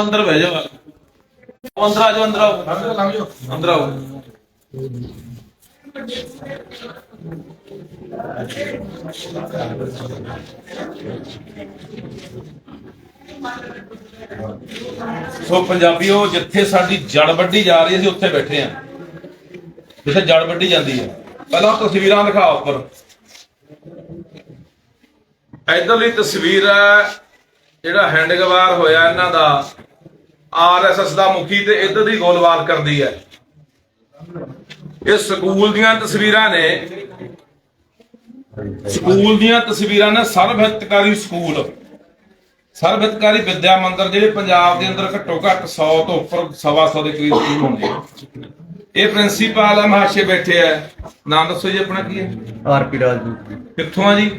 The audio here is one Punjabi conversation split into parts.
ਅੰਦਰ ਬਹਿ ਜਾਓ ਉਹ ਅੰਦਰ ਆ ਜਾਓ ਅੰਦਰ ਆਓ। ਅੰਦਰ ਆਓ। ਸੋ ਪੰਜਾਬੀਓ ਜਿੱਥੇ ਸਾਡੀ ਜੜ ਵੱਢੀ ਜਾ ਰਹੀ ਅਸੀਂ ਉੱਥੇ ਬੈਠੇ ਆ ਜਿੱਥੇ ਜੜ ਵੱਢੀ ਜਾਂਦੀ ਹੈ। ਪਹਿਲਾਂ ਤਸਵੀਰਾਂ ਦਿਖਾਓ ਉੱਪਰ। ਇਧਰਲੀ ਤਸਵੀਰ ਹੈ ਜਿਹੜਾ ਹੈਂਡਗਵਾਰ ਹੋਇਆ ਇਹਨਾਂ ਦਾ ਆਰਐਸਐਸ ਦਾ ਮੁਖੀ ਤੇ ਇਧਰ ਦੀ ਗੋਲਵਾਲ ਕਰਦੀ ਹੈ। ਇਹ ਸਕੂਲ ਦੀਆਂ ਤਸਵੀਰਾਂ ਨੇ। ਸਕੂਲ ਦੀਆਂ ਤਸਵੀਰਾਂ ਨੇ ਸਰਵ ਹਿਤਕਾਰੀ ਸਕੂਲ। ਸਰਵ ਹਿਤਕਾਰੀ ਵਿਦਿਆ ਮੰਦਿਰ ਜਿਹੜੇ ਪੰਜਾਬ ਦੇ ਅੰਦਰ ਘੱਟੋ ਘੱਟ 100 ਤੋਂ ਉੱਪਰ ਸਵਾ ਸੌ ਦੇ ਕਰੀਬ ਸਕੂਲ ਹੋਣਗੇ ਇਹ ਪ੍ਰਿੰਸੀਪਲ ਹੈ ਮਹਾਸ਼ੇ ਬੈਠੇ ਹੈ ਨਾਮ ਦੱਸੋ ਜੀ ਆਪਣਾ ਕੀ ਹੈ? ਆਰਪੀ ਰਾਜਦੂਤ ਜੀ ਕਿੱਥੋਂ ਆ ਜੀ?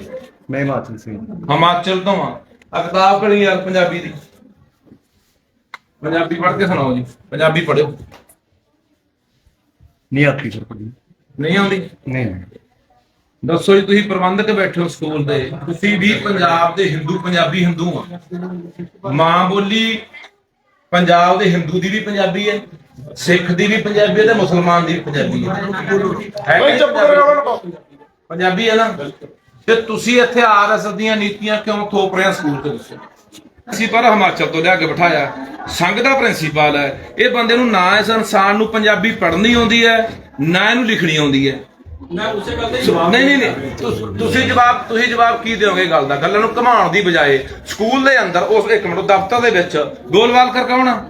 ਮੈਂ ਹਿਮਾਚਲ ਸਿੰਘ ਹਿਮਾਚਲ ਤੋਂ ਆ ਆ ਕਿਤਾਬ ਕਿਹੜੀ ਯਾਰ ਪੰਜਾਬੀ ਦੀ। ਪੰਜਾਬੀ ਪੜ੍ਹ ਕੇ ਸੁਣਾਓ ਜੀ। ਪੰਜਾਬੀ ਪੜ੍ਹਿਓ। ਨਹੀਂ ਆਤੀ ਸਰ ਪੜੀ ਨਹੀਂ ਆਉਂਦੀ? ਨਹੀਂ। ਦੱਸੋ ਜੀ ਤੁਸੀਂ ਪ੍ਰਬੰਧਕ ਬੈਠੇ ਹੋ ਸਕੂਲ ਦੇ। ਤੁਸੀਂ ਵੀ ਪੰਜਾਬ ਦੇ ਹਿੰਦੂ ਪੰਜਾਬੀ ਹਿੰਦੂ ਆ ਮਾਂ ਬੋਲੀ ਪੰਜਾਬ ਦੇ ਹਿੰਦੂ ਦੀ ਵੀ ਪੰਜਾਬੀ ਹੈ ਸਿੱਖ ਦੀ ਵੀ ਪੰਜਾਬੀ ਹੈ ਤੇ ਮੁਸਲਮਾਨ ਦੀ ਵੀ ਪੰਜਾਬੀ ਹੈ। ਹੈ ਕਿ ਨਹੀਂ ਪੰਜਾਬੀ ਹੈ ਨਾ? ਤੇ ਤੁਸੀਂ ਇੱਥੇ ਆਰਐਸ ਦੀਆਂ ਨੀਤੀਆਂ ਕਿਉਂ ਥੋਪ ਰਹੇ ਹੋ ਸਕੂਲ ਦੇ ਵਿੱਚ? ਅਸੀਂ ਪਰ ਹਿਮਾਚਲ ਤੋਂ ਲਿਆ ਕੇ ਬਿਠਾਇਆ। ਸੰਘ ਦਾ ਪ੍ਰਿੰਸੀਪਲ ਹੈ। ਇਹ ਬੰਦੇ ਨੂੰ ਨਾ ਇਸ ਇਨਸਾਨ ਨੂੰ ਪੰਜਾਬੀ ਪੜ੍ਹਨੀ ਆਉਂਦੀ ਹੈ ਨਾ ਇਹਨੂੰ ਲਿਖਣੀ ਆਉਂਦੀ ਹੈ। ਮੈਂ ਉਸੇ ਗੱਲ ਤੇ ਨਹੀਂ ਨਹੀਂ ਨਹੀਂ। ਤੁਸ- ਤੁਸੀਂ ਜਵਾਬ ਤੁਸੀਂ ਜਵਾਬ ਕੀ ਦਿਓਗੇ ਗੱਲ ਦਾ? ਗੱਲਾਂ ਨੂੰ ਘਮਾਉਣ ਦੀ ਬਜਾਏ ਸਕੂਲ ਦੇ ਅੰਦਰ ਉਸ ਇੱਕ ਮਿੰਟ ਦਫ਼ਤਰ ਦੇ ਵਿੱਚ ਗੋਲਵਾਲ ਕਰ ਕੌਣ ਆ?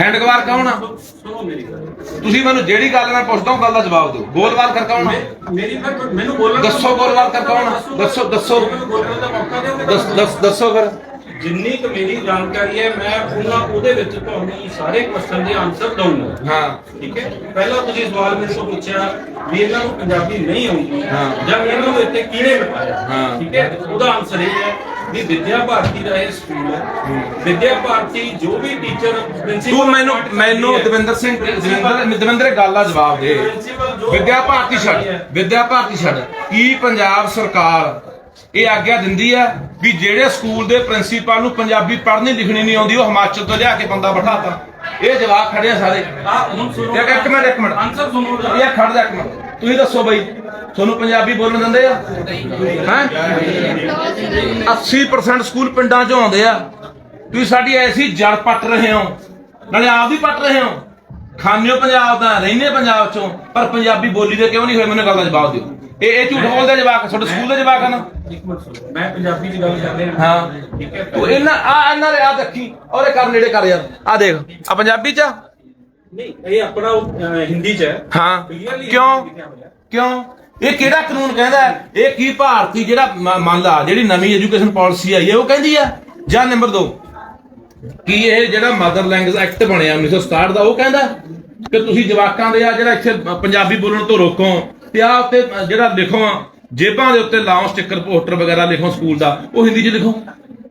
ਹੈਂਡਗਵਾਰ ਕੌਣ ਆ? ਸੁਣੋ ਮੇਰੀ ਗੱਲ। ਤੁਸੀਂ ਮੈਨੂੰ ਜਿਹੜੀ ਗੱਲ ਮੈਂ ਪੁੱਛਦਾ ਹਾਂ ਗੱਲ ਦਾ ਜਵਾਬ ਦਿਓ। ਗੋਲਵਾਲ ਕਰ ਕੌਣ ਆ? ਮੇਰੀ ਫਿਰ ਮੈਨੂੰ ਬੋਲਣ ਦੱਸੋ ਗੋਲਵਾਲ ਕਰ ਕੌਣ ਆ? ਦੱਸੋ ਦੱਸੋ। ਮੈਨੂੰ ਬੋਲਣ ਦਾ ਮੌਕਾ ਦਿਓ ਮੈਂ ਦੱਸ- ਦੱਸ- ਦੱਸੋ ਫਿਰ। ਜਿੰਨੀ ਕੁ ਮੇਰੀ ਜਾਣਕਾਰੀ ਹੈ ਮੈਂ ਉਹਨਾਂ ਉਹਦੇ ਵਿੱਚ ਤੁਹਾਨੂੰ ਸਾਰੇ ਕੁਐਸਚਨ ਦੇ ਆਨਸਰ ਦਊਂਗਾ। ਹਾਂ। ਠੀਕ ਹੈ? ਪਹਿਲਾਂ ਤੁਸੀਂ ਸਵਾਲ ਮੇਰੇ ਤੋਂ ਪੁੱਛਿਆ ਵੀ ਇਹਨਾਂ ਨੂੰ ਪੰਜਾਬੀ ਨਹੀਂ ਆਉਂਦੀ ਹਾਂ। ਜਾਂ ਇਹਨਾਂ ਨੂੰ ਇੱਥੇ ਕਿਹਨੇ ਬਿਠਾਇਆ? ਹਾਂ। ਠੀਕ ਹੈ? ਉਹਦਾ ਆਨਸਰ ਇਹ ਹੈ ਵੀ ਵਿਦਿਆ ਭਾਰਤੀ ਦਾ ਇਹ ਸਕੂਲ ਹੈ। ਵਿਦਿਆ ਭਾਰਤੀ ਜੋ ਵੀ ਟੀਚਰ ਪ੍ਰਿੰਸੀਪਲ ਤੂੰ ਮੈਨੂੰ ਮੈਨੂੰ ਦਵਿੰਦਰ ਸਿੰਘ ਦਵਿੰਦਰ ਦਵਿੰਦਰ ਗੱਲ ਦਾ ਜਵਾਬ ਦੇ। ਵਿਦਿਆ ਭਾਰਤੀ ਛੱਡ। ਵਿਦਿਆ ਭਾਰਤੀ ਛੱਡ। ਕੀ ਪੰਜਾਬ ਸਰਕਾਰ ਇਹ ਆਗਿਆ ਦਿੰਦੀ ਆ ਵੀ ਜਿਹੜੇ ਸਕੂਲ ਦੇ ਪ੍ਰਿੰਸੀਪਲ ਨੂੰ ਪੰਜਾਬੀ ਪੜ੍ਹਨੀ ਲਿਖਣੀ ਨਹੀਂ ਆਉਂਦੀ ਉਹ ਹਿਮਾਚਲ ਤੋਂ ਲਿਆ ਕੇ ਬੰਦਾ ਬਿਠਾਤਾ? ਇਹ ਜਵਾਬ ਖੜੇ ਆ ਸਾਰੇ। ਆ ਹੁਣ ਸੁਣੋ ਇੱਕ ਮਿੰਟ ਇੱਕ ਮਿੰਟ। ਆਨਸਰ ਸੁਣੋ। ਇਹ ਖੜ ਜਾ ਇੱਕ ਮਿੰਟ। ਤੁਸੀਂ ਦੱਸੋ ਬਈ ਤੁਹਾਨੂੰ ਪੰਜਾਬੀ ਬੋਲਣ ਦਿੰਦੇ ਆ? ਹੈ? 80% ਸਕੂਲ ਪਿੰਡਾਂ 'ਚੋਂ ਆਉਂਦੇ ਆ। ਤੁਸੀਂ ਸਾਡੀ ਐਸੀ ਜੜ ਪੱਟ ਰਹੇ ਹੋ ਨਾਲੇ ਆਪ ਵੀ ਪੱਟ ਰਹੇ ਹੋ। ਖਾਂਦੇ ਪੰਜਾਬ ਦਾ ਰਹਿੰਦੇ ਪੰਜਾਬ 'ਚੋਂ ਪਰ ਪੰਜਾਬੀ ਬੋਲੀ ਦੇ ਕਿਉਂ ਨਹੀਂ ਹੋਏ? ਮੈਨੂੰ ਗੱਲ ਦਾ ਜਵਾਬ ਦਿਓ। ਇਹ ਇਹ ਝੂਠ ਬੋਲਦੇ ਜਵਾਕ ਤੁਹਾਡੇ ਸਕੂਲ ਦੇ ਜਵਾਕ ਹਨ ਇੱਕ ਮਿੰਟ ਸੁਣੋ ਮੈਂ ਪੰਜਾਬੀ ਦੀ ਗੱਲ ਕਰ ਰਿਹਾ। ਹਾਂ। ਠੀਕ ਹੈ। ਤੂੰ ਇਹਨਾਂ ਆ ਇਹਨਾਂ ਦੇ ਆ ਦੇਖੀ ਔਰ ਇਹ ਕਰ ਨੇੜੇ ਕਰ ਯਾਰ। ਆ ਦੇਖ ਆ ਪੰਜਾਬੀ 'ਚ ਆ? ਨਹੀਂ ਇਹ ਆਪਣਾ ਅਹ, ਹਿੰਦੀ ਚ ਹੈ। ਹਾਂ Clearly ਕਿਉਂ? ਲਿਖਿਆ ਹੋਇਆ। ਕਿਉਂ? ਇਹ ਕਿਹੜਾ ਕਾਨੂੰਨ ਕਹਿੰਦਾ ਹੈ? ਇਹ ਕੀ ਭਾਰਤੀ ਜਿਹੜਾ ਮ- ਮੰਨ ਲਾ ਜਿਹੜੀ ਨਵੀਂ ਐਜੂਕੇਸ਼ਨ ਪਾਲਿਸੀ ਆਈ ਹੈ ਉਹ ਕਹਿੰਦੀ ਆ ਜਾਂ ਨੰਬਰ 2 ਕੀ ਇਹ ਜਿਹੜਾ ਮਦਰ ਲੈਂਗੁਏਜ ਐਕਟ ਬਣਿਆ 1967 ਦਾ ਉਹ ਕਹਿੰਦਾ ਕਿ ਤੁਸੀਂ ਜਵਾਕਾਂ ਦੇ ਆ ਜਿਹੜਾ ਇੱਥੇ ਪੰਜਾਬੀ ਬੋਲਣ ਤੋਂ ਰੋਕੋ ਤੇ ਆ ਉੱਤੇ ਜਿਹੜਾ ਲਿਖੋ ਜੇਬਾਂ ਦੇ ਉੱਤੇ ਲਾਓ ਸਟicker ਪੋਸਟਰ ਵਗੈਰਾ ਲਿਖੋ ਸਕੂਲ ਦਾ ਉਹ ਹਿੰਦੀ 'ਚ ਲਿਖੋ।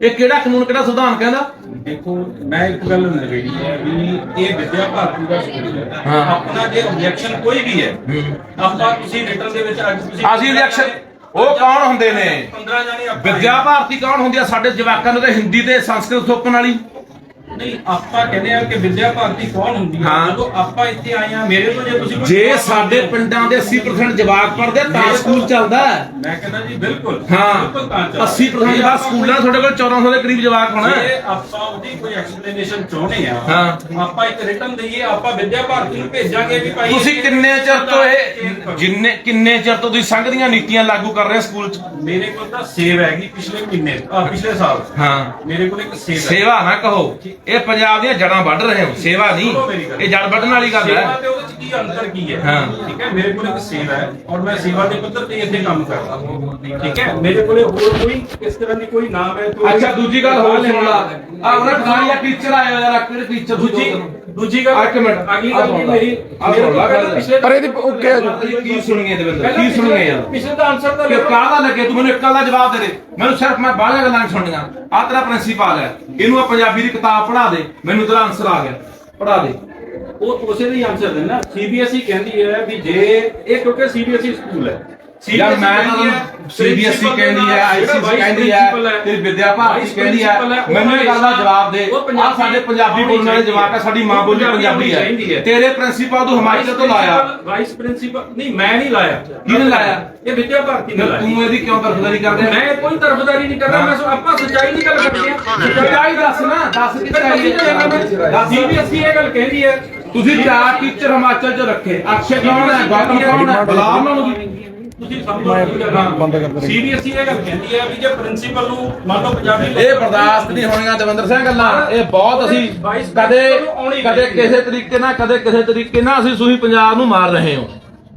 ਇਹ ਕਿਹੜਾ ਕਾਨੂੰਨ ਕਿਹੜਾ ਸੰਵਿਧਾਨ ਕਹਿੰਦਾ? ਦੇਖੋ ਮੈਂ ਇੱਕ ਗੱਲ ਨਵੇੜੀ ਹੈ ਵੀ ਇਹ ਵਿਦਿਆ ਭਾਰਤੀ ਦਾ ਸਕੂਲ ਹੈ। ਹਾਂ। ਆਪਣਾ ਜੇ ਆਬਜੈਕਸ਼ਨ ਕੋਈ ਵੀ ਹੈ ਆਪਾਂ ਤੁਸੀਂ ਰਿਟਰਨ ਦੇ ਵਿੱਚ ਅੱਜ ਤੁਸੀਂ ਅਸੀਂ election- ਉਹ ਕੌਣ ਹੁੰਦੇ ਨੇ? 15 ਜਾਣੇ ਆਪਾਂ ਵਿਦਿਆ ਭਾਰਤੀ ਕੌਣ ਹੁੰਦੀ ਆ? ਸਾਡੇ ਜਵਾਕਾਂ ਨੂੰ ਤੇ ਹਿੰਦੀ ਤੇ ਸੰਸਕ੍ਰਿਤ ਥੋਪਣ ਵਾਲੀ। ਨਹੀਂ ਆਪਾਂ ਕਹਿੰਦੇ ਆ ਕਿ ਵਿਦਿਆ ਭਾਰਤੀ ਕੌਣ ਹੁੰਦੀ ਹੈ ਹਾਂ। ਜਦੋਂ ਆਪਾਂ ਇੱਥੇ ਆਏ ਆ ਮੇਰੇ ਤੋਂ ਜੇ ਤੁਸੀਂ ਕੋਈ ਜੇ ਸਵਾਲ ਸਾਡੇ ਪੁੱਛੋ, ਪਿੰਡਾਂ ਦੇ 80% ਜਵਾਕ ਪੜ੍ਹਦੇ ਤਾਂ ਸਕੂਲ ਚੱਲਦਾ ਹੈ। ਮੈਂ ਕਹਿੰਦਾ ਜੀ ਬਿਲਕੁਲ ਹਾਂ ਬਿਲਕੁਲ ਤਾਂ ਚੱਲਦਾ। 80% ਜਵਾਕ ਸਕੂਲਾਂ ਤੁਹਾਡੇ ਕੋਲ 1400 ਦੇ ਕਰੀਬ ਜਵਾਕ ਹੋਣਾ ਹੈ। ਜੇ ਆਪਾਂ ਉਹਦੀ ਕੋਈ ਐਕਸਪਲੇਨੇਸ਼ਨ ਚਾਹੁੰਦੇ ਆ ਹਾਂ। ਆਪਾਂ ਇੱਕ ਰਿਟਰਨ ਦਈਏ ਆਪਾਂ ਵਿਦਿਆ ਭਾਰਤੀ ਨੂੰ ਭੇਜਾਂਗੇ ਵੀ ਭਾਈ ਤੁਸੀਂ ਕਿੰਨੇ ਚਿਰ ਤੋਂ ਇਹ ਜਿੰਨੇ ਕਿੰਨੇ ਚਿਰ ਤੋਂ ਤੁਸੀਂ ਸੰਘ ਦੀਆਂ ਨੀਤੀਆਂ ਲਾਗੂ ਕਰ ਰਹੇ ਹੋ ਸਕੂਲ 'ਚ ਮੇਰੇ ਕੋਲ ਤਾਂ ਸੇਵ ਹੈਗੀ ਪਿਛਲੇ ਮਹੀਨੇ ਆ ਪਿਛਲੇ ਸਾਲ ਹਾਂ ਮੇਰੇ ਕੋਲ ਇੱਕ ਸੇਵ ਹੈ ਸੇਵਾ ਨਾ ਕਹੋ ਇਹ ਪੰਜਾਬ ਦੀਆਂ ਜੜਾਂ ਵੱਢ ਰਹੇ ਹੋ ਸੇਵਾ ਨਹੀਂ। ਇਹ ਜੜ ਵੱਢਣ ਵਾਲੀ ਗੱਲ ਸੇਵਾ ਹੈ ਤੇ ਉਹਦੇ ਚ ਕੀ ਅੰਤਰ ਕੀ ਹੈ? ਹਾਂ। ਠੀਕ ਹੈ ਮੇਰੇ ਕੋਲ ਇੱਕ ਸੇਵਾ ਹੈ ਔਰ ਮੈਂ ਸੇਵਾ ਦੇ ਪੱਧਰ ਤੇ ਇੱਥੇ ਕੰਮ ਕਰਦਾ। ਠੀਕ ਹੈ ਮੇਰੇ ਕੋਲੇ ਹੋਰ ਕੋਈ ਇਸ ਤਰ੍ਹਾਂ ਦੀ ਕੋਈ ਨਾਮ ਹੈ? ਕੋਈ- ਅੱਛਾ ਦੂਜੀ ਗੱਲ ਹੋਰ ਸੁਣ ਲਾ। ਆ ਉਹਨਾਂ ਖਾਲੀਆ ਟੀਚਰ ਆਇਆ ਯਾਰ ਕਿਹੜੇ ਟੀਚਰ ਦੂਜੀ ਦੂਜੀ ਗੱਲ ਇੱਕ ਮਿੰਟ। ਅਗਲੀ ਗੱਲ ਕੀ ਮੇਰੀ ਆ ਸੁਣ ਲਾ ਗੱਲ। ਪਿਛਲੇ ਪਰ ਇਹਦੀ ਓਕੇ ਆ ਜੀ। ਕੀ ਸੁਣੀਏ ਦਵਿੰਦਰ ਕੀ ਸੁਣੀਏ ਯਾਰ? ਪਿਛਲੇ ਦਾ ਆਨਸਰ ਤਾਂ ਕਿ ਲੈ ਲਓ। ਕਾਹਦਾ ਲੱਗੇ? ਤੂੰ ਮੈਨੂੰ ਇੱਕ ਗੱਲ ਦਾ ਜਵਾਬ ਦੇ ਦੇ। ਮੈਨੂੰ ਸਿਰਫ ਮੈਂ ਬਾਹਰ ਗੱਲਾਂ ਨਹੀਂ ਸੁਣਨੀਆਂ। ਆ ਤੇਰਾ ਪ੍ਰਿੰਸੀਪਲ ਹੈ। ਇਹਨੂੰ ਆ ਪੰਜਾਬੀ ਦੀ ਕਿਤਾਬ ਪੜ੍ਹਾ ਦੇ। ਮੈਨੂੰ ਤੇਰਾ ਆਨਸਰ ਆ ਗਿਆ। ਪੜ੍ਹਾ ਦੇ। ਉਹ ਉਸੇ ਦਾ ਆਨਸਰ ਦੇਣਾ ਸੀਬੀਐਸਈ ਕਹਿੰਦੀ ਹੈ ਵੀ ਜੇ ਇਹ ਕਿਉਂਕਿ ਸੀਬੀਐਸਈ ਸਕੂਲ ਹੈ। ਯਾਰ ਮੈਂ ਤਾਂ ਸੀਬੀਐਸਈ ਕਹਿੰਦੀ ਹੈ ਆਈਸੀਸੀ ਕਹਿੰਦੀ ਹੈ ਤੇ ਵਿਦਿਆ ਭਾਰਤੀ ਕਹਿੰਦੀ ਹੈ ਮੈਨੂੰ ਇਹ ਗੱਲ ਦਾ ਜਵਾਬ ਦੇ। ਆ ਸਾਡੇ ਪੰਜਾਬੀ ਬੋਲਣ ਵਾਲੇ ਜਵਾਕ ਆ ਸਾਡੀ ਮਾਂ ਬੋਲੀ ਪੰਜਾਬੀ ਹੈ। ਤੇਰੇ ਪ੍ਰਿੰਸੀਪਲ ਤੂੰ ਹਿਮਾਚਲ ਤੋਂ ਲਾਇਆ। ਵਾਈਸ ਪ੍ਰਿੰਸੀਪਲ ਨਹੀਂ ਮੈਂ ਨਹੀਂ ਲਾਇਆ। ਕਿਹਨੇ ਲਾਇਆ? ਇਹ ਵਿਦਿਆ ਭਾਰਤੀ ਨੇ ਲਾਇਆ। ਤੂੰ ਇਹਦੀ ਕਿਉਂ ਤਰਫਦਾਰੀ ਕਰਦੇ ਮੈਂ ਕੋਈ ਤਰਫਦਾਰੀ ਨਹੀਂ ਕਰਦਾ ਮੈਂ ਸੋ ਆਪਾਂ ਸੱਚਾਈ ਦੀ ਗੱਲ ਕਰਦੇ ਆ। ਸੱਚਾਈ ਦੱਸ ਨਾ ਦੱਸ ਕਿ ਸੱਚਾਈ ਹੈ? ਦੱਸ। ਸੀਬੀਐਸਈ ਇਹ ਗੱਲ ਕਹਿੰਦੀ ਹੈ। ਤੁਸੀਂ ਚਾਰ ਟੀਚਰ ਹਿਮਾਚਲ 'ਚ ਰੱਖੇ। ਅਕਸ਼ੇ ਕੌਣ ਹੈ? ਗੌਤਮ ਕੌਣ ਹੈ? ਬੁਲਾ ਉਹਨਾਂ। ਨੂੰ। ਤੁਸੀਂ ਸਮਝੋ ਬੰਦ ਕਰ ਸੀਬੀਐਸਈ ਇਹ ਗੱਲ ਕਹਿੰਦੀ ਹੈ ਵੀ ਜੇ ਪ੍ਰਿੰਸੀਪਲ ਨੂੰ ਮੰਨ ਲਓ ਪੰਜਾਬੀ ਇਹ ਬਰਦਾਸ਼ਤ ਨਹੀਂ ਹੋਣੀਆਂ ਦਵਿੰਦਰ ਸਿੰਘ ਗੱਲਾਂ। ਇਹ ਬਹੁਤ ਅਸੀਂ ਕਦੇ ਕਦੇ ਕਿਸੇ ਤਰੀਕੇ ਨਾਲ ਕਦੇ ਕਿਸੇ ਤਰੀਕੇ ਨਾਲ ਅਸੀਂ ਤੁਸੀਂ ਪੰਜਾਬ ਨੂੰ ਮਾਰ ਰਹੇ ਹੋ।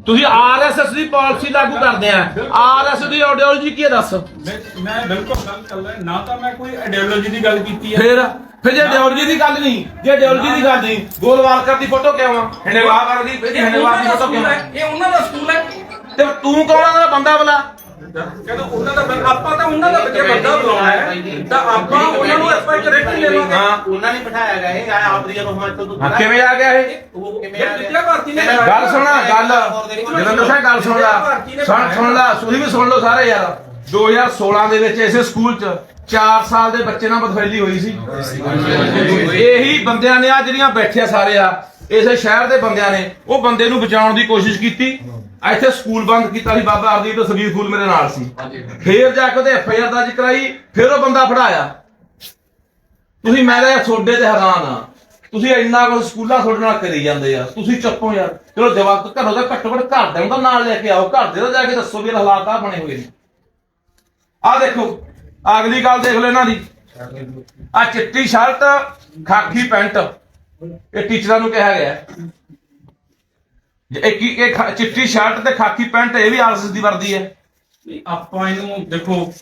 ਤੁਸੀਂ ਆਰਐਸਐਸ ਦੀ ਪਾਲਿਸੀ ਲਾਗੂ ਕਰਦੇ ਆ। ਆਰਐਸ ਦੀ ਆਈਡੀਓਲੋਜੀ ਕੀ ਹੈ ਦੱਸ? ਮੈਂ ਮੈਂ ਬਿਲਕੁਲ ਗੱਲ ਕਰ ਰਿਹਾ ਨਾ ਤਾਂ ਮੈਂ ਕੋਈ ਆਈਡੀਓਲੋਜੀ ਦੀ ਗੱਲ ਕੀਤੀ ਹੈ ਫਿਰ ਫਿਰ ਜੇ ਆਈਡੀਓਲੋਜੀ ਦੀ ਗੱਲ ਨਹੀਂ ਜੇ ਆਈਡੀਓਲੋਜੀ ਦੀ ਗੱਲ ਨਹੀਂ ਗੋਲਵਾਲਕਰ ਦੀ ਫੋਟੋ ਕਿਉਂ ਆ? ਹੰਡੇਵਾਰ ਦੀ ਹੰਡੇਵਾਰ ਦੀ ਫੋਟੋ ਕਿਉਂ ਆ? ਇਹ ਉਹਨਾਂ ਦਾ ਸਕੂਲ ਹੈ। ਤੇ ਤੂੰ ਕੌਣ ਆ? ਦਾ ਬੰਦਾ ਬਲਾ। ਕਹਿੰਦਾ ਉਹਨਾਂ ਦਾ ਬੰਦਾ- ਆਪਾਂ ਤਾਂ ਉਹਨਾਂ ਦਾ ਬੱਚੇ ਬੰਦਾ ਬੁਲਾਉਣਾ ਹੈ ਤਾਂ ਆਪਾਂ ਉਹਨਾਂ ਨੂੰ ਆਪਾਂ ਕਰੈਕਟ ਲੈ ਲਾਂਗੇ ਹਾਂ ਉਹਨਾਂ ਨੇ ਬਿਠਾਇਆ ਗਿਆ ਇਹ। ਆ ਆਪਦੀਆਂ ਨੂੰ ਹਿਮਾਚਲ ਤੋਂ ਕਿਵੇਂ ਆ ਗਿਆ ਇਹ? ਇਹ ਵਿਦਿਆ ਭਾਰਤੀ ਨੇ ਗੱਲ ਸੁਣਾ ਗੱਲ। ਜਲੰਧਰ ਸਿੰਘ ਗੱਲ ਸੁਣ ਲਾ। ਸੁਣ ਸੁਣ ਲਾ। ਤੁਸੀਂ ਵੀ ਸੁਣ ਲਓ ਸਾਰੇ ਯਾਰ। 2016 ਦੇ ਵਿੱਚ ਇਸੇ ਸਕੂਲ 'ਚ 4 ਸਾਲ ਦੇ ਬੱਚੇ ਨਾਲ ਬਦਫੈਲੀ ਹੋਈ ਸੀ। ਇਹੀ ਬੰਦਿਆਂ ਨੇ ਆ ਜਿਹੜੀਆਂ ਬੈਠੇ ਆ ਸਾਰੇ ਆ ਇਸੇ ਸ਼ਹਿਰ ਦੇ ਬੰਦਿਆਂ ਨੇ ਉਹ ਬੰਦੇ ਨੂੰ ਬਚਾਉਣ ਦੀ ਕੋਸ਼ਿਸ਼ ਕੀਤੀ। ਇੱਥੇ ਸਕੂਲ ਬੰਦ ਕੀਤਾ ਸੀ ਬਾਬਾ ਹਰਦੀਪ ਤੇ ਸਬੀਰ ਫੂਲ ਮੇਰੇ ਨਾਲ ਸੀ। ਫੇਰ ਜਾ ਕੇ ਉਹਦੇ ਐਫ ਆਈ ਆਰ ਦਰਜ ਕਰਾਈ ਫਿਰ ਉਹ ਬੰਦਾ ਫੜਾਇਆ। ਤੁਸੀਂ ਮੈਂ ਤਾਂ ਛੋਡੇ ਤੇ ਹੈਰਾਨ ਆ। ਤੁਸੀਂ ਇੰਨਾ ਕੁਝ ਸਕੂਲਾਂ ਤੁਹਾਡੇ ਨਾਲ ਕਰੀ ਜਾਂਦੇ ਆ। ਤੁਸੀਂ ਚੁੱਪੋ ਯਾਰ। ਚਲੋ ਜਵਾਬ ਘਰੋਂ ਦਾ ਘੱਟੋ ਘੱਟ ਘਰ ਦੇ ਨੂੰ ਨਾਲ ਲੈ ਕੇ ਆਓ। ਘਰ ਦੇ ਤਾਂ ਜਾ ਕੇ ਦੱਸੋ ਵੀ ਹਾਲਾਤ ਆ ਬਣੇ ਹੋਏ ਨੇ। ਆ ਦੇਖੋ ਅਗਲੀ ਗੱਲ ਦੇਖ ਲਓ ਇਹਨਾਂ ਦੀ। ਆ ਚਿੱਟੀ ਸ਼ਰਟ ਖਾਕੀ ਪੈਂਟ। ਇਹ ਟੀਚਰਾਂ ਨੂੰ ਕਿਹਾ ਗਿਆ। ਇਹ ਕੀ ਇਹ ਖਾ- ਚਿੱਟੀ ਸ਼ਰਟ ਤੇ ਖਾਕੀ ਪੈਂਟ ਇਹ ਵੀ ਆਰਐਸਐਸ ਦੀ ਵਰਦੀ ਹੈ। ਨਹੀਂ, ਆਪਾਂ ਇਹਨੂੰ ਦੇਖੋ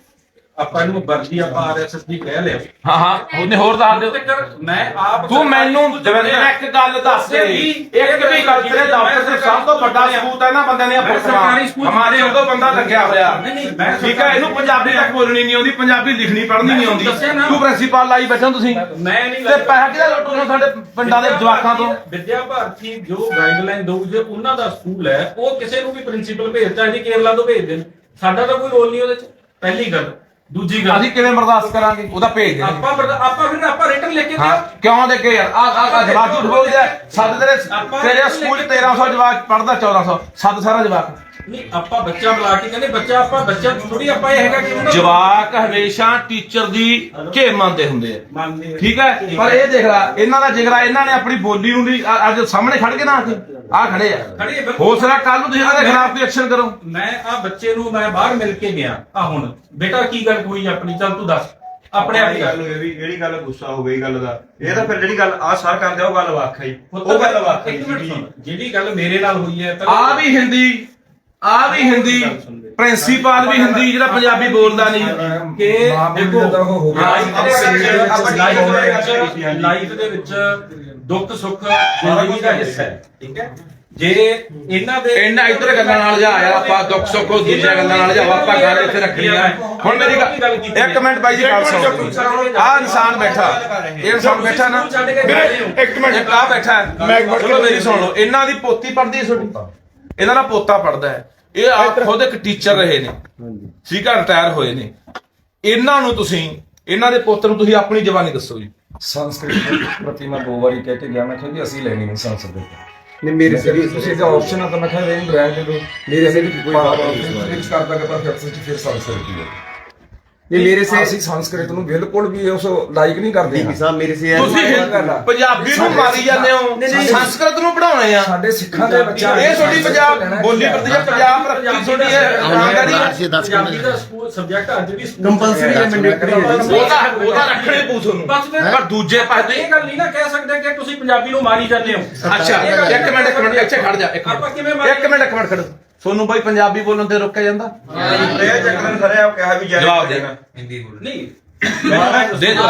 ਆਪਾਂ ਇਹਨੂੰ ਵਰਦੀ ਆਪਾਂ ਆਰਐਸਐਸ ਦੀ ਕਹਿ ਲਿਆ। ਹਾਂ ਹਾਂ ਉਹਨੇ ਹੋਰ ਦੱਸ ਦਿਓ। ਮੈਂ ਆਪ ਤੂੰ ਮੈਨੂੰ ਦਵਿੰਦਰ ਇੱਕ ਗੱਲ ਦੱਸ ਦੇ। ਇੱਕ ਵੀ ਗੱਲ ਤੇਰੇ ਦਫ਼ਤਰ ਦੇ ਸਭ ਤੋਂ ਵੱਡਾ ਸਬੂਤ ਹੈ ਨਾ ਮੈਂ ਫੋਟੋਆਂ ਸਰਕਾਰੀ ਸਕੂਲ ਹਮਾਰੇ ਉਦੋਂ ਬੰਦਾ ਲੱਗਿਆ ਹੋਇਆ। ਠੀਕ ਹੈ ਇਹਨੂੰ ਪੰਜਾਬੀ ਤੱਕ ਬੋਲਣੀ ਨਹੀਂ ਆਉਂਦੀ ਪੰਜਾਬੀ ਲਿਖਣੀ ਪੜ੍ਹਨੀ ਨਹੀਂ ਆਉਂਦੀ। ਨਾ। ਤੂੰ ਪ੍ਰਿੰਸੀਪਲ ਲਾਈ ਬੈਠਾ ਤੁਸੀਂ। ਮੈਂ ਨਹੀਂ ਤੇ ਪੈਸਾ ਕਿਹਦਾ ਲੁੱਟ ਸਾਡੇ ਪਿੰਡਾਂ ਦੇ ਜਵਾਕਾਂ ਤੋਂ? ਵਿਦਿਆ ਭਾਰਤੀ ਜੋ ਗਾਈਡਲਾਈਨ ਦਊ ਜੇ ਉਹਨਾਂ ਦਾ ਸਕੂਲ ਹੈ ਉਹ ਕਿਸੇ ਨੂੰ ਵੀ ਪ੍ਰਿੰਸੀਪਲ ਭੇਜਦਾ ਜੀ ਕੇਰਲਾ ਤੋਂ ਭੇਜ ਦੇਣ ਸਾਡਾ ਤਾਂ ਕੋਈ ਰੋਲ ਨਹੀਂ ਉਹਦੇ ਚ। ਪਹਿਲੀ ਗੱਲ। ਦੂਜੀ ਗੱਲ। ਅਸੀਂ ਕਿਵੇਂ ਬਰਦਾਸ਼ਤ ਕਰਾਂਗੇ? ਉਹਦਾ ਭੇਜ ਦੇ ਆਪਾਂ ਬਰਦਾ- ਆਪਾਂ ਫਿਰ ਆਪਾਂ ਰਿਟਰਨ ਲੈ ਕੇ ਹਾਂ ਕਿਉਂ ਦੇ ਕੇ ਯਾਰ? ਆ ਆ ਆ ਜਵਾਬ ਝੂਠ ਬੋਲਦਾ। ਸੱਦ ਤੇਰੇ ਤੇਰੇ ਸਕੂਲ 'ਚ 1300 ਜਵਾਕ ਪੜਦਾ 1400 ਸੱਦ ਸਾਰਾ ਜਵਾਕ। ਨਹੀਂ ਆਪਾਂ ਬੱਚਾ ਬੁਲਾ ਕੇ ਕਹਿੰਦੇ ਬੱਚਾ ਆਪਾਂ ਬੱਚਾ ਥੋੜੀ ਆਪਾਂ ਇਹ ਹੈਗਾ ਕਿ ਉਹਨਾਂ ਨੂੰ- ਜਵਾਕ ਹਮੇਸ਼ਾ ਟੀਚਰ ਦੀ ਘੇ ਮੰਨਦੇ ਹੁੰਦੇ ਆ। ਮੰਨਦੇ ਆ। ਠੀਕ ਹੈ? ਪਰ ਇਹ ਦੇਖ ਲੈ ਇਹਨਾਂ ਦਾ ਜਿਗਰਾ ਇਹਨਾਂ ਨੇ ਆਪਣੀ ਬੋਲੀ ਨੂੰ ਵੀ ਅੱਜ ਸਾਹਮਣੇ ਖੜ ਕੇ ਨਾ ਆ ਕੇ ਆ ਖੜੇ ਆ। ਖੜੇ ਆ, ਬਿਲਕੁਲ। ਹੋ ਸਕਦਾ ਕੱਲ ਨੂੰ ਤੁਸੀਂ ਇਹਨਾਂ ਦੇ ਖਿਲਾਫ ਕੋਈ ਐਕਸ਼ਨ ਕਰੋ। ਮੈਂ ਆ ਬੱਚੇ ਨੂੰ ਮੈਂ ਬਾਹਰ ਮਿਲ ਕੇ ਗਿਆ ਆ ਹੁਣ। ਬੇਟਾ ਕੀ ਗੱਲ ਹੋਈ ਆਪਣੀ? ਚੱਲ ਤੂੰ ਦੱਸ। ਆਪਣੇ ਆਪ ਹੀ ਗੱਲ ਗੱਲ ਹੋਈ ਵੀ ਜਿਹੜੀ ਗੱਲ ਗੁੱਸਾ ਹੋ ਗਈ ਗੱਲ ਦਾ। ਇਹ ਤਾਂ ਫਿਰ ਜਿਹੜੀ ਗੱਲ ਆ ਸਰ ਕਰਦੇ ਆ ਉਹ ਗੱਲ ਵਾਖਾ ਹੀ ਉਹ ਗੱਲ ਵਾਖਾ ਹੀ ਇੱਕ ਮਿੰਟ ਸੀ ਸੁਣ, ਜਿਹੜੀ ਗੱਲ ਮੇਰੇ ਨਾਲ ਹੋਈ ਹੈ ਆ ਵੀ ਹਿੰਦੀ ਆ ਵੀ ਹਿੰਦੀ ਪ੍ਰਿੰਸੀਪਲ ਵੀ ਹਿੰਦੀ ਜਿਹੜਾ ਪੰਜਾਬੀ ਬੋਲਦਾ ਨਹੀਂ ਕਿ ਦੇਖੋ ਗਿਆ। ਲਾਈਫ ਦੇ ਵਿੱਚ ਦੁੱਖ ਸੁੱਖ ਜ਼ਿੰਦਗੀ ਦਾ ਹਿੱਸਾ ਹੈ। ਠੀਕ ਹੈ? ਜੇ ਇਹਨਾਂ ਦੇ ਇਹਨਾਂ ਇੱਧਰ ਗੱਲਾਂ ਨਾਲ ਜਾ ਯਾਰ ਆਪਾਂ ਦੁੱਖ ਸੁੱਖ ਉਹ ਦੂਜੀਆਂ ਗੱਲਾਂ ਨਾਲ ਜਾ ਆਪਾਂ ਗੱਲ ਇੱਥੇ ਰੱਖਣੀ ਆ ਹੁਣ ਮੇਰੀ ਗੱਲ ਇੱਕ ਮਿੰਟ ਬਾਈ ਜੀ ਗੱਲ ਸੁਣੋ। ਆ ਇਨਸਾਨ ਬੈਠਾ। ਇਹ ਇਨਸਾਨ ਬੈਠਾ ਨਾ। ਇੱਕ ਮਿੰਟ ਇੱਕ ਆ ਬੈਠਾ। ਹੈ ਚਲੋ ਮੇਰੀ ਸੁਣ। ਲਓ ਇਹਨਾਂ ਦੀ ਪੋਤੀ ਪੜਦੀ ਹੈ ਇਹਨਾਂ ਦਾ ਪੋਤਾ ਪੜਦਾ ਹੈ। ਇਹ ਆਪ ਖੁਦ ਇੱਕ ਟੀਚਰ ਰਹੇ ਨੇ। ਹਾਂਜੀ। ਠੀਕ ਹੈ ਰਿਟਾਇਰ ਹੋਏ ਨੇ। ਇਹਨਾਂ ਨੂੰ ਤੁਸੀਂ ਇਹਨਾਂ ਦੇ ਪੁੱਤ ਨੂੰ ਤੁਸੀਂ ਆਪਣੀ ਜ਼ਬਾਨੀ ਦੱਸੋ ਜੀ। ਸੰਸਕ੍ਰਿਤ ਪ੍ਰਤੀ ਮੈਂ ਦੋ ਵਾਰੀ ਕਹਿ ਕੇ ਗਿਆ ਮੈਂ ਕਿਹਾ ਜੀ ਅਸੀਂ ਲੈਣੀ ਨਹੀਂ ਸੰਸਕ੍ਰਿਤ। ਨਹੀਂ ਮੇਰੇ ਸਿਰ ਤੁਸੀਂ ਦਾ ਆਪਸ਼ਨ ਆ ਤਾਂ ਮੈਂ ਕਿਹਾ ਇਹ ਬ੍ਰਾਂਡ ਦੇ ਦਿਓ। ਮੇਰੇ ਸਿਰ ਕੋਈ ਬਾਤ ਨਹੀਂ। ਵਿੱਚ ਕਰ ਦਾਂਗੇ ਪਰ ਫਿਰ ਸੰਸਕ੍ਰਿਤ ਹੀ ਹੈ। ਇਹ ਮੇਰੇ ਸੇ ਅਸੀਂ ਸੰਸਕ੍ਰਿਤ ਨੂੰ ਬਿਲਕੁਲ ਵੀ ਉਸ ਲਾਈਕ ਨਹੀਂ ਕਰਦੇ ਡੀਪੀ ਸਾਹਿਬ ਮੇਰੇ ਸੇ ਤੁਸੀਂ ਪੰਜਾਬੀ ਨੂੰ ਮਾਰੀ ਜਾਂਦੇ ਹੋ ਸੰਸਕ੍ਰਿਤ ਨੂੰ ਪੜਾਉਣੇ ਆ। ਸਾਡੇ ਸਿੱਖਾਂ ਦੇ ਬੱਚਿਆਂ ਇਹ ਤੁਹਾਡੀ ਪੰਜਾਬ ਬੋਲੀ ਪ੍ਰਤੀ ਜਾਂ ਪੰਜਾਬ ਪ੍ਰਤੀ ਤੁਹਾਡੀ ਹੈ ਪੰਜਾਬੀ ਦਾ ਸਕੂਲ ਸਬਜੈਕਟ ਅੱਜ ਵੀ Compulsory ਹੈ, mandatory ਹੈ। ਉਹਦਾ ਉਹਦਾ ਰੱਖਣੇ ਪੂ ਤੁਹਾਨੂੰ। ਬਸ ਫਿਰ- ਪਰ ਦੂਜੇ ਪਾਸੇ ਇਹ ਗੱਲ ਨਹੀਂ ਨਾ ਕਹਿ ਸਕਦੇ ਕਿ ਤੁਸੀਂ ਪੰਜਾਬੀ ਨੂੰ ਮਾਰੀ ਜਾਂਦੇ ਹੋ। ਅੱਛਾ ਇੱਕ ਮਿੰਟ ਇੱਕ ਮਿੰਟ ਇੱਥੇ ਖੜ ਜਾ ਇੱਕ ਮਿੰਟ। ਇੱਕ ਮਿੰਟ ਇੱਕ ਮਿੰਟ ਖੜ। ਤੁਹਾਨੂੰ ਬਾਈ ਪੰਜਾਬੀ ਬੋਲਣ ਤੇ ਰੋਕਿਆ ਜਾਂਦਾ? ਇਹ ਚੱਕਰ ਨੇ ਸਰਿਆ ਉਹ ਕਿਹਾ ਵੀ ਜਾਇਜ਼ ਜਵਾਬ ਦੇ। ਨਹੀਂ। ਦੇ ਦੋ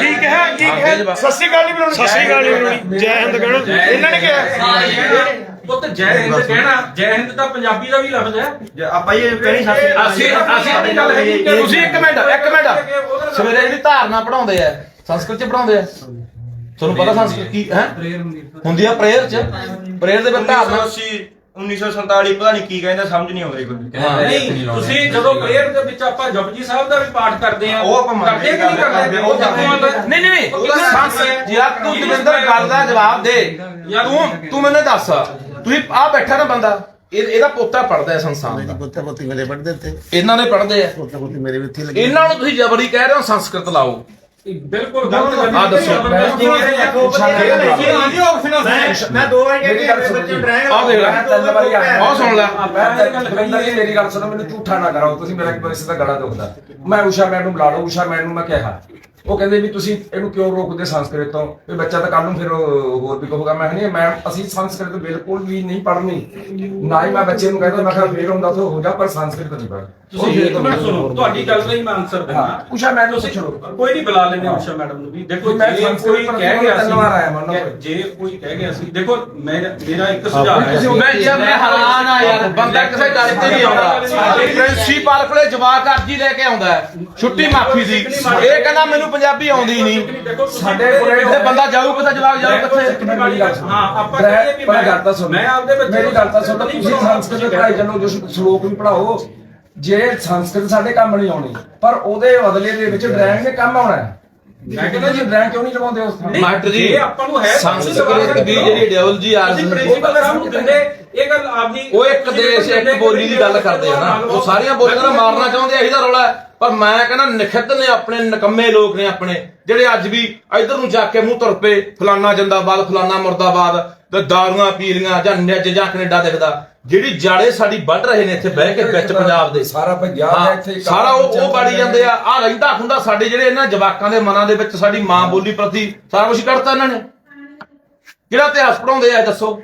ਠੀਕ ਹੈ ਠੀਕ ਹੈ। ਸਤਿ ਸ਼੍ਰੀ ਅਕਾਲ ਨਹੀਂ ਬੁਲਾਉਣੀ ਸਤਿ ਸ਼੍ਰੀ ਅਕਾਲ ਨਹੀਂ ਜੈ ਹਿੰਦ ਕਹਿਣਾ। ਇਹਨਾਂ ਨੇ ਕਿਹਾ। ਪੁੱਤ ਜੈ ਹਿੰਦ ਕਹਿਣਾ। ਜੈ ਹਿੰਦ ਤਾਂ ਪੰਜਾਬੀ ਦਾ ਵੀ ਲਫ਼ਜ਼ ਹੈ। ਜੇ ਆਪਾਂ ਇਹ ਕਹਿਣੀ ਸਾਸੀ ਅਸੀਂ ਅਸੀਂ ਆਪਣੀ ਗੱਲ ਹੈਗੀ। ਕਿ ਤੁਸੀਂ ਇੱਕ ਮਿੰਟ ਇੱਕ ਮਿੰਟ। ਸਵੇਰੇ ਜਿਹੜੀ ਧਾਰਨਾ ਪੜਾਉਂਦੇ ਆ। ਸੰਸਕ੍ਰਿਤ ਚ ਪੜਾਉਂਦੇ ਆ। ਤੁਹਾਨੂੰ ਪਤਾ ਸੰਸਕ੍ਰਿਤ ਕੀ ਹੈ? ਹੁੰਦੀ ਆ ਪ੍ਰੇਅਰ ਚ। ਪ੍ਰੇਅਰ ਦੇ ਵਿੱਚ ਧਾਰਨਾ ਅਸੀਂ 1947 ਪਤਾ ਨਹੀਂ ਕੀ ਕਹਿੰਦਾ ਸਮਝ ਨਹੀਂ ਆਉਂਦੀ ਕੋਈ। ਨਹੀਂ ਤੁਸੀਂ ਜਦੋਂ ਪ੍ਰੇਅਰ ਦੇ ਵਿੱਚ ਆਪਾਂ ਜਪਜੀ ਸਾਹਿਬ ਦਾ ਵੀ ਪਾਠ ਕਰਦੇ ਆ ਉਹ ਆਪਾਂ ਮੰਨਦੇ ਕਰਦੇ ਕਿ ਨਹੀਂ ਕਰਦੇ? ਉਹ ਜਪਜੀ ਆਉਂਦਾ ਨਹੀਂ ਨਹੀਂ ਨਹੀਂ ਉਹਦਾ ਸੰਸ ਯਾਰ ਤੂੰ ਦਵਿੰਦਰ ਗੱਲ ਦਾ ਜਵਾਬ ਦੇ। ਤੂੰ ਤੂੰ ਮੈਨੂੰ ਦੱਸ ਤੁਸੀਂ ਆ ਬੈਠਾ ਨਾ ਬੰਦਾ ਇਹ- ਇਹਦਾ ਪੋਤਾ ਪੜਦਾ ਹੈ ਸੰਸਾਰ ਦਾ। ਪੁੱਤ ਪੁੱਤੀ ਮੇਰੇ ਪੜਦੇ ਤੇ ਇਹਨਾਂ ਦੇ ਪੜਦੇ ਆ। ਪੁੱਤ ਪੁੱਤੀ ਮੇਰੇ ਵੀ ਇੱਥੇ ਲੱਗੇ ਇਹਨਾਂ ਨੂੰ ਤੁਸੀਂ ਜਬਰੀ ਕਹਿ ਰਹੇ ਹੋ ਸੰਸਕ੍ਰਿਤ ਲਾਓ। ਬਿਲਕੁਲ ਗਲਤ ਗੱਲ ਆਹ ਦੱਸੋ। ਮੈਂ ਦੋ ਵਾਰ ਮੇਰੀ ਗੱਲ ਸੁਣੋ ਜੀ। ਆਹ ਦੇਖ ਲੈ ਤਿੰਨ ਵਾਰੀ ਆ ਆਹ ਸੁਣ ਲੈ। ਮੈਂ ਦਵਿੰਦਰ ਜੀ ਮੇਰੀ ਗੱਲ ਸੁਣੋ ਮੈਨੂੰ ਝੂਠਾ ਨਾ ਕਰਾਓ ਤੁਸੀਂ ਮੇਰਾ ਇੱਕ ਵਾਰ ਇਸ ਦਾ ਗਲਾ ਦੁਖਦਾ ਮੈਂ ਉਸ਼ਾ ਮੈਡਮ ਨੂੰ ਬੁਲਾ ਲਓ ਉਸ਼ਾ ਮੈਡਮ ਨੂੰ ਮੈਂ ਕਿਹਾ। ਉਹ ਕਹਿੰਦੇ ਵੀ ਤੁਸੀਂ ਇਹਨੂੰ ਕਿਉਂ ਰੋਕਦੇ ਸੰਸਕ੍ਰਿਤ ਤੋਂ? ਵੀ ਬੱਚਾ ਤਾਂ ਕੱਲ ਨੂੰ ਫਿਰ ਹੋਰ ਵੀ ਕਹੂਗਾ ਮੈਂ ਨਹੀਂ ਮੈਂ ਅਸੀਂ ਸੰਸਕ੍ਰਿਤ ਬਿਲਕੁਲ ਵੀ ਨਹੀਂ ਪੜ੍ਹਨੀ। ਨਾ ਹੀ ਮੈਂ ਬੱਚੇ ਨੂੰ ਕਹਿੰਦਾ ਮੈਂ ਕਿਹਾ ਫੇਰ ਹੁੰਦਾ ਤਾਂ ਹੋ ਜਾ ਪਰ ਸੰਸਕ੍ਰਿਤ ਨਹੀਂ ਪੜ੍ਹਨੀ। ਤੁਸੀਂ ਇੱਕ ਮਿੰਟ ਸੁਣੋ ਤੁਹਾਡੀ ਗੱਲ ਦਾ ਹੀ ਮੈਂ ਆਨਸਰ ਦਿੰਦਾ। ਹਾਂ, ਉਸ਼ਾ ਮੈਡਮ ਨੂੰ ਲਓ। ਕੋਈ ਨਹੀਂ ਬੁਲਾ ਲੈਣੇ ਉਸ਼ਾ ਮੈਡਮ ਨੂੰ ਵੀ। ਦੇਖੋ ਮੈਂ ਜੇ ਕੋਈ ਕਹਿ ਗਿਆ ਸੀ। ਜੇ ਕੋਈ ਕਹਿ ਗਿਆ ਸੀ ਦੇਖੋ ਮੈਂ ਮੇਰਾ ਇੱਕ ਸੁਝਾਅ ਹੈ। ਮੈਂ ਯਾਰ ਮੈਂ ਹੈਰਾਨ ਆ ਯਾਰ ਬੰਦਾ ਕਿਸੇ ਗੱਲ ਤੇ ਨਹੀਂ ਆਉਂਦਾ। ਪ੍ਰਿੰਸੀਪਲ ਕੋਲੇ ਜਵਾਬ ਅਰਜੀ ਲੈ ਕੇ ਆਉਂਦਾ। ਛੁੱਟੀ ਮਾਫੀ ਦੀ। ਇਹ ਕਹਿੰਦਾ ਮੈਨੂੰ ਪੰਜਾਬੀ ਆਉਂਦੀ ਨਹੀਂ। ਸਾਡੇ ਕੋਲੇ ਤੇ ਬੰਦਾ ਜਾਊ ਕਿੱਥੇ ਜਵਾਬ ਜਾਊ ਕਿੱਥੇ। ਹਾਂ ਆਪਾਂ ਮੈਂ- ਕਹੀਏ ਵੀ ਪਹਿਲਾਂ ਗੱਲ ਤਾਂ ਸੁਣੋ। ਮੈਂ ਆਪਦੇ ਬੱਚੇ ਮੇਰੀ ਗੱਲ ਤਾਂ ਸੁਣੋ ਤੁਸੀਂ ਸੰਸਕ੍ਰਿਤ ਪੜਾਈ ਚੱਲੋ ਜੋ ਸ਼ਲੋਕ ਵੀ ਪੜਾਓ ਜੇ ਸੰਸਕ੍ਰਿਤ ਸਾਡੇ ਕੰਮ ਨਹੀਂ ਆਉਣੀ ਪਰ ਉਹਦੇ ਬਦਲੇ ਦੇ ਵਿੱਚ ਡਰਾਇੰਗ ਨੇ ਕੰਮ ਆਉਣਾ ਹੈ। ਮੈਂ ਕਹਿੰਦਾ ਜੀ ਡਰਾਇੰਗ ਕਿਉਂ ਨਹੀਂ ਲਵਾਉਂਦੇ ਉਸ ਥਾਂ? ਮਾਸਟਰ ਜੀ ਇਹ ਆਪਾਂ ਨੂੰ ਹੈ ਸੰਸਕ੍ਰਿਤ ਦੀ ਜਿਹੜੀ ਡਬਲ ਜੀ ਆਰ ਅਸੀਂ ਪ੍ਰਿੰਸੀਪਲ ਸਾਹਿਬ ਨੂੰ ਦਿੰਦੇ ਇਹ ਗੱਲ ਆਪਦੀ ਉਹ ਇੱਕ ਦੇਸ਼ ਇੱਕ ਬੋਲੀ ਦੀ ਗੱਲ ਕਰਦੇ ਆ ਨਾ ਉਹ ਸਾਰੀਆਂ ਬੋਲੀਆਂ ਨੂੰ ਮਾਰਨਾ ਚਾਹੁੰਦੇ ਆ ਰੌਲਾ ਹੈ। ਪਰ ਮੈਂ ਕਹਿੰਦਾ ਨਖਿੱਧ ਨੇ ਆਪਣੇ ਨਕੰਮੇ ਲੋਕ ਨੇ ਆਪਣੇ ਜਿਹੜੇ ਅੱਜ ਵੀ ਇਧਰ ਨੂੰ ਜਾ ਕੇ ਮੂੰਹ ਤੁਰ ਪਏ ਫਲਾਨਾ ਜਿੰਦਾਬਾਦ ਫਲਾਨਾ ਮੁਰਦਾਬਾਦ ਤੇ ਦਾਰੂਆਂ ਪੀ ਲੀਆਂ ਜਾਂ ਨਿੱਜ ਜਾਂ ਕੈਨੇਡਾ ਦਿਖਦਾ। ਜਿਹੜੀ ਜਾੜੇ ਸਾਡੀ ਵੱਢ ਰਹੇ ਨੇ ਇੱਥੇ ਬਹਿ ਕੇ ਵਿੱਚ ਪੰਜਾਬ ਦੇ। ਸਾਰਾ ਭਈਆ ਹਾਂ, ਇੱਥੇ ਸਾਰਾ ਉਹ ਉਹ ਬਾੜੀ ਜਾਂਦੇ ਆ। ਆ ਰਹਿੰਦਾ ਹੁੰਦਾ ਸਾਡੇ ਜਿਹੜੇ ਇਹਨਾਂ ਜਵਾਕਾਂ ਦੇ ਮਨਾਂ ਦੇ ਵਿੱਚ ਸਾਡੀ ਮਾਂ ਬੋਲੀ ਪ੍ਰਤੀ ਸਾਰਾ ਕੁਝ ਕੱਢਤਾ ਇਹਨਾਂ ਨੇ। ਕਿਹੜਾ ਇਤਿਹਾਸ ਪੜਾਉਂਦੇ ਆ ਦੱਸੋ?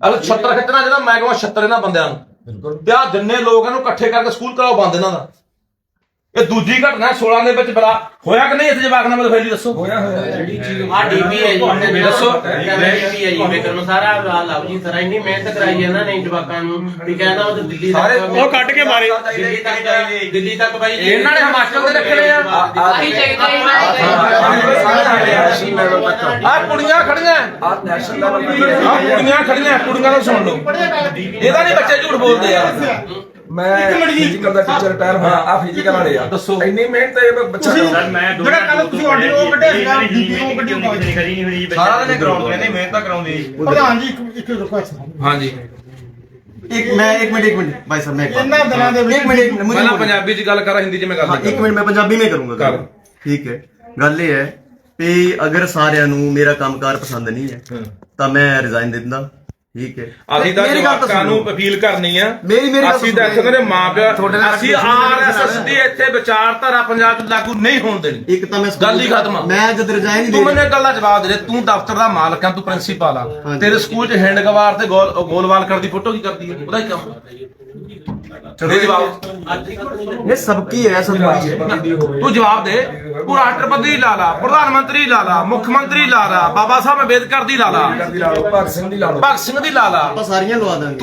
ਅਲ ਛੱਤਰ ਖੱਟਣਾ ਜਿਹੜਾ ਮੈਂ ਕਹਾਂ ਛੱਤਰ ਇਹਨਾਂ ਬੰਦਿਆਂ ਨੂੰ। ਤੇ ਆ ਜਿੰਨੇ ਲੋਕ ਇਹਨੂੰ ਇਕੱਠੇ ਕਰਕੇ ਸਕੂਲ ਕਰਾਓ ਬੰਦ ਇਹਨਾਂ ਦਾ। ਇਹ ਦੂਜੀ ਘਟਨਾ 16 ਦੇ ਵਿੱਚ ਬਲਾ ਹੋਇਆ ਕਿ ਨਹੀਂ? ਇੱਥੇ ਜਵਾਕ ਨਾਲ ਮਤਲਬ ਫੈਲੀ ਦੱਸੋ। ਹੋਇਆ ਹੋਇਆ ਜਿਹੜੀ ਚੀਜ਼ ਆ ਡੀਪੀ ਹੈ ਜੀ ਦੱਸੋ। ਡੀਪੀ ਹੈ। ਜੀ ਮੇਕਰ ਨੂੰ ਸਾਰਾ ਆ ਲਵ ਜੀ ਸਾਰਾ ਇੰਨੀ ਮਿਹਨਤ ਕਰਾਈ ਇਹਨਾਂ ਨੇ ਜਵਾਕਾਂ ਨੂੰ ਵੀ ਕਹਿੰਦਾ ਉਹ ਦਿੱਲੀ ਸਾਰੇ ਤੱਕ ਉਹ ਕੱਢ ਕੇ ਮਾਰੇ। ਦਿੱਲੀ ਤੱਕ ਦਿੱਲੀ ਤੱਕ ਬਾਈ ਜੀ। ਇਹਨਾਂ ਨੇ ਹਿਮਾਚਲ ਦੇ ਰੱਖਣੇ ਆ। ਆਹੀ ਚਾਹੀਦਾ ਆ ਕੁੜੀਆਂ ਖੜੀਆਂ ਆ ਨੈਸ਼ਨਲ ਲੈਵਲ ਆ ਕੁੜੀਆਂ ਖੜੀਆਂ। ਕੁੜੀਆਂ ਨੂੰ ਸੁਣ ਲਓ। ਇਹਦਾ ਨਹੀਂ ਬੱਚੇ ਝੂਠ ਬੋਲਦੇ ਆ। ਮੈਂ ਫਿਜ਼ੀਕਲ ਦਾ ਟੀਚਰ ਰਿਟਾਇਰ ਹੋਇਆ। ਆ ਫਿਜ਼ੀਕਲ ਵਾਲੇ ਆ। ਦੱਸੋ। ਇੰਨੀ ਮਿਹਨਤ ਇਹ ਬੱਚਾ ਸਰ ਜਿਹੜਾ ਕੱਲ ਤੁਸੀਂ ਆਡੀਓ ਉਹ ਕੱਢਿਆ ਸੀਗਾ ਵੀਡੀਓ ਕੱਢੀ ਨਹੀਂ ਕਰੀ ਨਹੀਂ ਹੋਈ ਜੀ ਸਾਰਾ ਦਿਨ ਗਰਾਊਂਡ ਕਹਿੰਦੇ ਮਿਹਨਤ ਤਾਂ ਕਰਾਉਂਦੀ ਪ੍ਰਧਾਨ ਜੀ। ਇੱਕ ਇੱਕ ਰਿਕੁਐਸਟ ਹਾਂਜੀ। ਇੱਕ ਮੈਂ ਇੱਕ ਮਿੰਟ ਇੱਕ ਮਿੰਟ। ਭਾਈ ਸਾਹਿਬ ਮੈਂ ਇੱਕ ਦਿਨਾਂ ਦੇ ਵਿੱਚ ਇੱਕ ਮਿੰਟ ਪਹਿਲਾਂ ਪੰਜਾਬੀ ਚ ਗੱਲ ਕਰਾਂ ਹਿੰਦੀ ਚ ਮੈਂ ਗੱਲ ਕਰਾਂ ਇੱਕ ਮਿੰਟ ਮੈਂ ਪੰਜਾਬੀ ਵਿੱਚ ਕਰੂੰਗਾ ਠੀਕ ਹੈ। ਗੱਲ ਇਹ ਹੈ ਵੀ ਅਗਰ ਸਾਰਿਆਂ ਨੂੰ ਮੇਰਾ ਕੰਮਕਾਰ ਪਸੰਦ ਨਹੀਂ ਹੈ ਤਾਂ ਮੈਂ ਰਿਜ਼ਾਈਨ ਦੇ ਦਿੰਦਾ। ਠੀਕ ਹੈ ਅਸੀਂ ਤਾਂ ਮੇਰੀ ਗੱਲ ਤਾਂ ਜਵਾਕਾਂ ਨੂੰ ਸੁਣੋ। ਅਪੀਲ ਕਰਨੀ ਆ ਮੇਰੀ- ਮੇਰੀ ਗੱਲ ਅਸੀਂ ਤਾਂ ਸੁਣੋ। ਇੱਥੇ ਦੇ ਮਾਪਿਆਂ ਤੁਹਾਡੇ ਨਾਲ ਅਸੀਂ ਆਰਐਸਐਸ ਦੀ ਇੱਥੇ ਵਿਚਾਰਧਾਰਾ ਪੰਜਾਬ 'ਚ ਲਾਗੂ ਨਹੀਂ ਹੋਣ ਦੇਣੀ ਇੱਕ ਤਾਂ ਮੈਂ ਗੱਲ ਹੀ ਖਤਮ ਆ। ਮੈਂ ਜਦ ਰਿਜ਼ਾਈਨ ਹੀ ਤੂੰ ਦੇ ਮੈਨੂੰ ਇੱਕ ਗੱਲ ਦਾ ਜਵਾਬ ਦੇ ਦੇ ਤੂੰ ਦਫ਼ਤਰ ਦਾ ਮਾਲਕ ਆ ਤੂੰ ਪ੍ਰਿੰਸੀਪਲ ਆ ਹਾਂਜੀ। ਤੇਰੇ ਸਕੂਲ 'ਚ ਹੈਂਡ ਗਵਾਰ ਤੇ ਗੋਲ ਗੋਲਵਾਲ ਕਰਦੀ ਫੋਟੋ ਕੀ ਕਰਦੀ ਹੈ ਉਹਦਾ ਹੀ ਕੰਮ ਚਲੋ ਜਵਾਬ ਇਹ ਸਭ ਕੀ ਹੈ ਹੈ। ਤੂੰ ਜਵਾਬ ਦੇ। ਤੂੰ ਰਾਸ਼ਟਰਪਤੀ ਲਾ ਲਾ ਪ੍ਰਧਾਨ ਮੰਤਰੀ ਲਾ ਲਾ ਮੁੱਖ ਮੰਤਰੀ ਲਾ ਲਾ ਬਾਬਾ ਸਾਹਿਬ ਅੰਬੇਦਕਰ ਦੀ ਲਾ ਲਾ। ਦੀ ਲਾ ਲਓ ਭਗਤ ਸਿੰਘ ਦੀ ਲਾ ਭਗਤ ਸਿੰਘ ਦੀ ਲਾ ਲਾ। ਆਪਾਂ ਸਾਰੀਆਂ ਲਵਾ ਦਾਂਗੇ।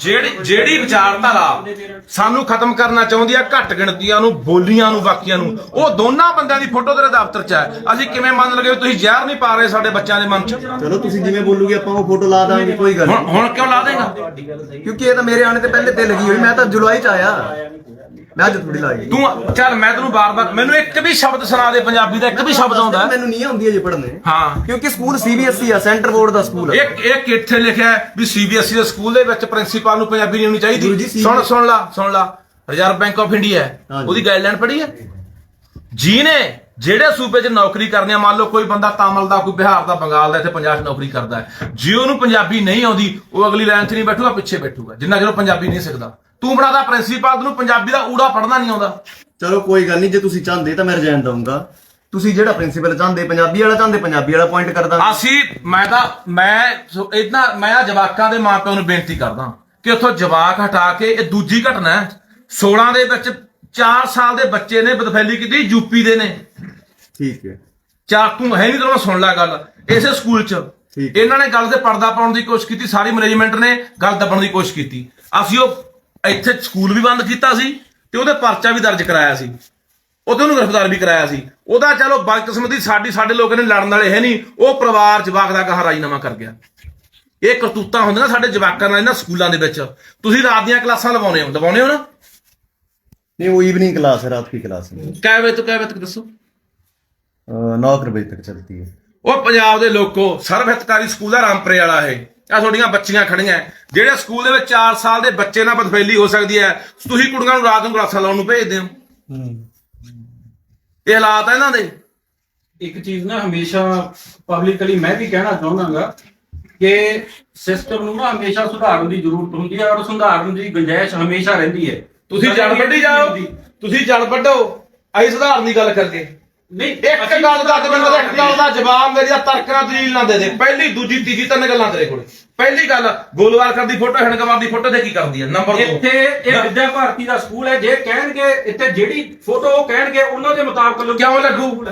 ਜਿਹੜੀ ਜਿਹੜੀ ਵਿਚਾਰਧਾਰਾ ਸਾਨੂੰ ਖਤਮ ਕਰਨਾ ਚਾਹੁੰਦੀ ਆ ਘੱਟ ਗਿਣਤੀਆਂ ਨੂੰ ਬੋਲੀਆਂ ਨੂੰ ਬਾਕੀਆਂ ਨੂੰ ਉਹ ਦੋਨਾਂ ਬੰਦਿਆਂ ਦੀ ਫੋਟੋ ਤੇਰੇ ਦਫ਼ਤਰ 'ਚ ਹੈ। ਅਸੀਂ ਕਿਵੇਂ ਮੰਨ ਲਗੇ ਤੁਸੀਂ ਜ਼ਹਿਰ ਨਹੀਂ ਪਾ ਰਹੇ ਸਾਡੇ ਬੱਚਿਆਂ ਦੇ ਮਨ 'ਚ? ਚਲੋ ਤੁਸੀਂ ਜਿਵੇਂ ਬੋਲੋਗੇ ਆਪਾਂ ਉਹ ਫੋਟੋ ਲਾ ਦਾਂਗੇ ਕੋਈ ਗੱਲ ਹੁਣ ਹੁਣ ਕਿਉਂ ਲਾ ਦੇਗਾ? ਕਿਉਂਕਿ ਇਹ ਤਾਂ ਮੇਰੇ ਆਣੇ ਤੇ ਪਹਿਲੇ ਤੇ ਲੱਗੀ ਹੋਈ ਮੈਂ ਤਾਂ ਜੁਲਾਈ ਚ ਆਇਆ। ਮੈਂ ਅੱਜ ਥੋੜੀ ਲਾਈ ਤੂੰ ਚੱਲ ਮੈਂ ਤੈਨੂੰ ਬਾਰ-ਬਾਰ ਮੈਨੂੰ ਇੱਕ ਵੀ ਸ਼ਬਦ ਸੁਣਾ ਦੇ ਪੰਜਾਬੀ ਦਾ ਇੱਕ ਵੀ ਸ਼ਬਦ ਆਉਂਦਾ? ਮੈਨੂੰ ਨਹੀਂ ਆਉਂਦੀ ਅਜੇ ਪੜ੍ਹਨੇ। ਹਾਂ। ਕਿਉਂਕਿ ਸਕੂਲ ਸੀਬੀਐਸਈ ਆ ਸੈਂਟਰ ਬੋਰਡ ਦਾ ਸਕੂਲ ਆ। ਇੱਕ ਇੱਕ ਇੱਥੇ ਲਿਖਿਆ ਵੀ ਸੀਬੀਐਸਈ ਦੇ ਸਕੂਲ ਦੇ ਵਿੱਚ ਪ੍ਰਿੰਸੀਪਲ ਨੂੰ ਪੰਜਾਬੀ ਨਹੀਂ ਆਉਣੀ ਜੀ, ਚਾਹੀਦੀ ਸੁਣ ਸੁਣ ਲਾ ਸੁਣ ਲਾ। Reserve Bank of India. ਉਹਦੀ ਗਾਈਡਲਾਈਨ ਪੜ੍ਹੀ ਹੈ? ਜਿਹਨੇ ਜਿਹੜੇ ਸੂਬੇ 'ਚ ਨੌਕਰੀ ਕਰਨੀ ਆ ਮੰਨ ਲਓ ਕੋਈ ਬੰਦਾ ਤਾਮਿਲ ਦਾ ਕੋਈ ਬਿਹਾਰ ਦਾ ਬੰਗਾਲ ਦਾ ਇੱਥੇ ਪੰਜਾਬ 'ਚ ਨੌਕਰੀ ਕਰਦਾ ਹੈ। ਜੇ ਉਹਨੂੰ ਪੰਜਾਬੀ ਨਹੀਂ ਆਉਂਦੀ ਉਹ ਅਗਲੀ ਲਾਈਨ 'ਚ ਨਹੀਂ ਬੈਠੂਗਾ ਪਿੱਛੇ ਬੈਠੂਗਾ। ਜਿੰਨਾ ਚਿਰ ਉਹ ਪੰਜਾਬੀ ਨਹੀਂ ਸਿੱਖਦਾ। ਤੂੰ ਬਣਾਦਾ ਪ੍ਰਿੰਸੀਪਲ ਨੂੰ ਪੰਜਾਬੀ ਦਾ ਊੜਾ ਪੜ੍ਹਨਾ ਨਹੀਂ ਆਉਂਦਾ। ਚਲੋ ਕੋਈ ਗੱਲ ਨਹੀਂ ਜੇ ਤੁਸੀਂ ਚਾਹੁੰਦੇ ਤਾਂ ਮੈਂ ਰਿਜ਼ਾਈਨ ਦਊਂਗਾ। ਤੁਸੀਂ ਜਿਹੜਾ ਪ੍ਰਿੰਸੀਪਲ ਚਾਹੁੰਦੇ ਪੰਜਾਬੀ ਵਾਲਾ ਚਾਹੁੰਦੇ ਪੰਜਾਬੀ ਵਾਲਾ ਪੁਆਇੰਟ ਕਰ ਦਾਂਗੇ। ਅਸੀਂ ਮੈਂ ਤਾਂ ਮੈਂ ਇਦਾਂ ਮੈਂ ਆ ਜਵਾਕਾਂ ਦੇ ਮਾਪਿਆਂ ਨੂੰ ਬੇਨਤੀ ਕਰਦਾ ਕਿ ਉੱਥੋਂ ਜਵਾਕ ਹਟਾ ਕੇ ਇਹ ਦੂਜੀ ਘਟਨਾ ਹੈ। 16 ਦੇ ਵਿੱਚ 4 ਸਾਲ ਦੇ ਬੱਚੇ ਨੇ ਬਦਫੈਲੀ ਕੀਤੀ ਯੂਪੀ ਦੇ ਨੇ। ਠੀਕ ਹੈ। ਚਾਰ ਤੂੰ ਹੈ ਨਹੀਂ ਤੈਨੂੰ ਸੁਣ ਲੈ ਗੱਲ। ਇਸੇ ਸਕੂਲ 'ਚ। ਇਹਨਾਂ ਨੇ ਗੱਲ ਤੇ ਪਰਦਾ ਪਾਉਣ ਦੀ ਕੋਸ਼ਿਸ਼ ਕੀਤੀ ਸਾਰੀ ਮੈਨੇਜਮੈਂਟ ਨੇ ਗੱਲ ਦੱਬਣ ਦੀ ਕੋਸ਼ਿਸ਼ ਕੀਤੀ। ਅਸੀਂ ਉਹ ਇੱਥੇ ਸਕੂਲ ਵੀ ਬੰਦ ਕੀਤਾ ਸੀ ਤੇ ਉਹਦੇ ਪਰਚਾ ਵੀ ਦਰਜ ਕਰਾਇਆ ਸੀ ਉਹਦੇ ਉਹਨੂੰ ਗ੍ਰਿਫਤਾਰ ਵੀ ਕਰਾਇਆ ਸੀ ਉਹਦਾ ਚਲੋ ਬਦਕਿਸਮਤੀ ਸਾਡੀ ਸਾਡੇ ਲੋਕਾਂ ਨੇ ਲੜਨ ਵਾਲੇ ਹੈ ਨਹੀਂ ਉਹ ਪਰਿਵਾਰ ਜਵਾਕ ਦਾ ਕਹਾ ਰਾਜੀਨਾਮਾ ਕਰ ਗਿਆ ਇਹ ਕਰਤੂਤਾਂ ਹੁੰਦੀਆਂ ਸਾਡੇ ਜਵਾਕਾਂ ਨਾਲ ਇਹਨਾਂ ਸਕੂਲਾਂ ਦੇ ਵਿੱਚ ਤੁਸੀਂ ਰਾਤ ਦੀਆਂ ਕਲਾਸਾਂ ਲਵਾਉਣੇ ਹੋ ਲਵਾਉਣੇ ਹੋ ਨਾ नहीं वो इवनिंग क्लास है रात की क्लास है ਕੈ ਵਜੇ ਤੋਂ ਕੈ ਵਜੇ ਤੱਕ ਦੱਸੋ नौ बजे तक चलती है ਉਹ ਪੰਜਾਬ ਦੇ ਲੋਕੋ ਸਰਵਹਿਤਕਾਰੀ ਸਕੂਲ ਆ ਰਾਮਪੁਰੇ ਵਾਲਾ ਇਹ ਆ ਤੁਹਾਡੀਆਂ ਬੱਚੀਆਂ ਖੜੀਆਂ। ਜਿਹੜੇ ਸਕੂਲ ਦੇ ਵਿੱਚ 4 ਸਾਲ ਦੇ ਬੱਚੇ ਨਾਲ ਬਦਫੈਲੀ ਹੋ ਸਕਦੀ ਹੈ ਤੁਸੀਂ ਕੁੜੀਆਂ ਨੂੰ ਰਾਤ ਨੂੰ ਕਲਾਸਾਂ ਲਾਉਣ ਨੂੰ ਭੇਜਦੇ ਹੋ। ਇਹ ਹਾਲਾਤ ਆ ਇਹਨਾਂ ਦੇ। ਇੱਕ ਚੀਜ਼ ਨਾ ਹਮੇਸ਼ਾ ਪਬਲਿਕਲੀ ਮੈਂ ਵੀ ਕਹਿਣਾ ਚਾਹੁੰਦਾਗਾ ਕਿ ਸਿਸਟਮ ਨੂੰ ਨਾ ਹਮੇਸ਼ਾ ਸੁਧਾਰਨ ਦੀ ਜ਼ਰੂਰਤ ਹੁੰਦੀ ਹੈ ਔਰ ਸੁਧਾਰਨ ਦੀ ਗੁੰਜਾਇਸ਼ ਹਮੇਸ਼ਾ ਰਹਿੰਦੀ ਹੈ। ਤੁਸੀਂ ਜੜ ਵੱਢੀ ਜਾਓ ਤੁਸੀਂ ਜੜ ਵੱਢੋ ਅਸੀਂ ਸੁਧਾਰਨ ਦੀ ਗੱਲ ਕਰਕੇ। ਨਹੀਂ ਇੱਕ ਗੱਲ ਦਾ ਮੈਨੂੰ ਇੱਕ ਗੱਲ ਦਾ ਜਵਾਬ ਮੇਰੀ ਤਰਕ ਨਾਲ ਦਲੀਲ ਨਾ ਦੇ ਦੇ ਪਹਿਲੀ ਦੂਜੀ ਤੀਜੀ ਤਿੰਨ ਗੱਲਾਂ ਤੇਰੇ ਕੋਲ। ਪਹਿਲੀ ਗੱਲ ਗੋਲਵਾਲਕਰ ਦੀ ਫੋਟੋ ਹਣਕਵਾਰ ਦੀ ਫੋਟੋ ਤੇ ਕੀ ਕਰਦੀ ਹੈ ਨੰਬਰ 2 ਇੱਥੇ ਇਹ ਵਿਦਿਆ ਭਾਰਤੀ ਦਾ ਸਕੂਲ ਹੈ। ਜੇ ਕਹਿਣਗੇ ਇੱਥੇ ਜਿਹੜੀ ਫੋਟੋ ਉਹ ਕਹਿਣਗੇ ਉਹਨਾਂ ਦੇ ਮੁਤਾਬਕ ਲੱਗੂ ਕਿਉਂ ਲੱਗੂ?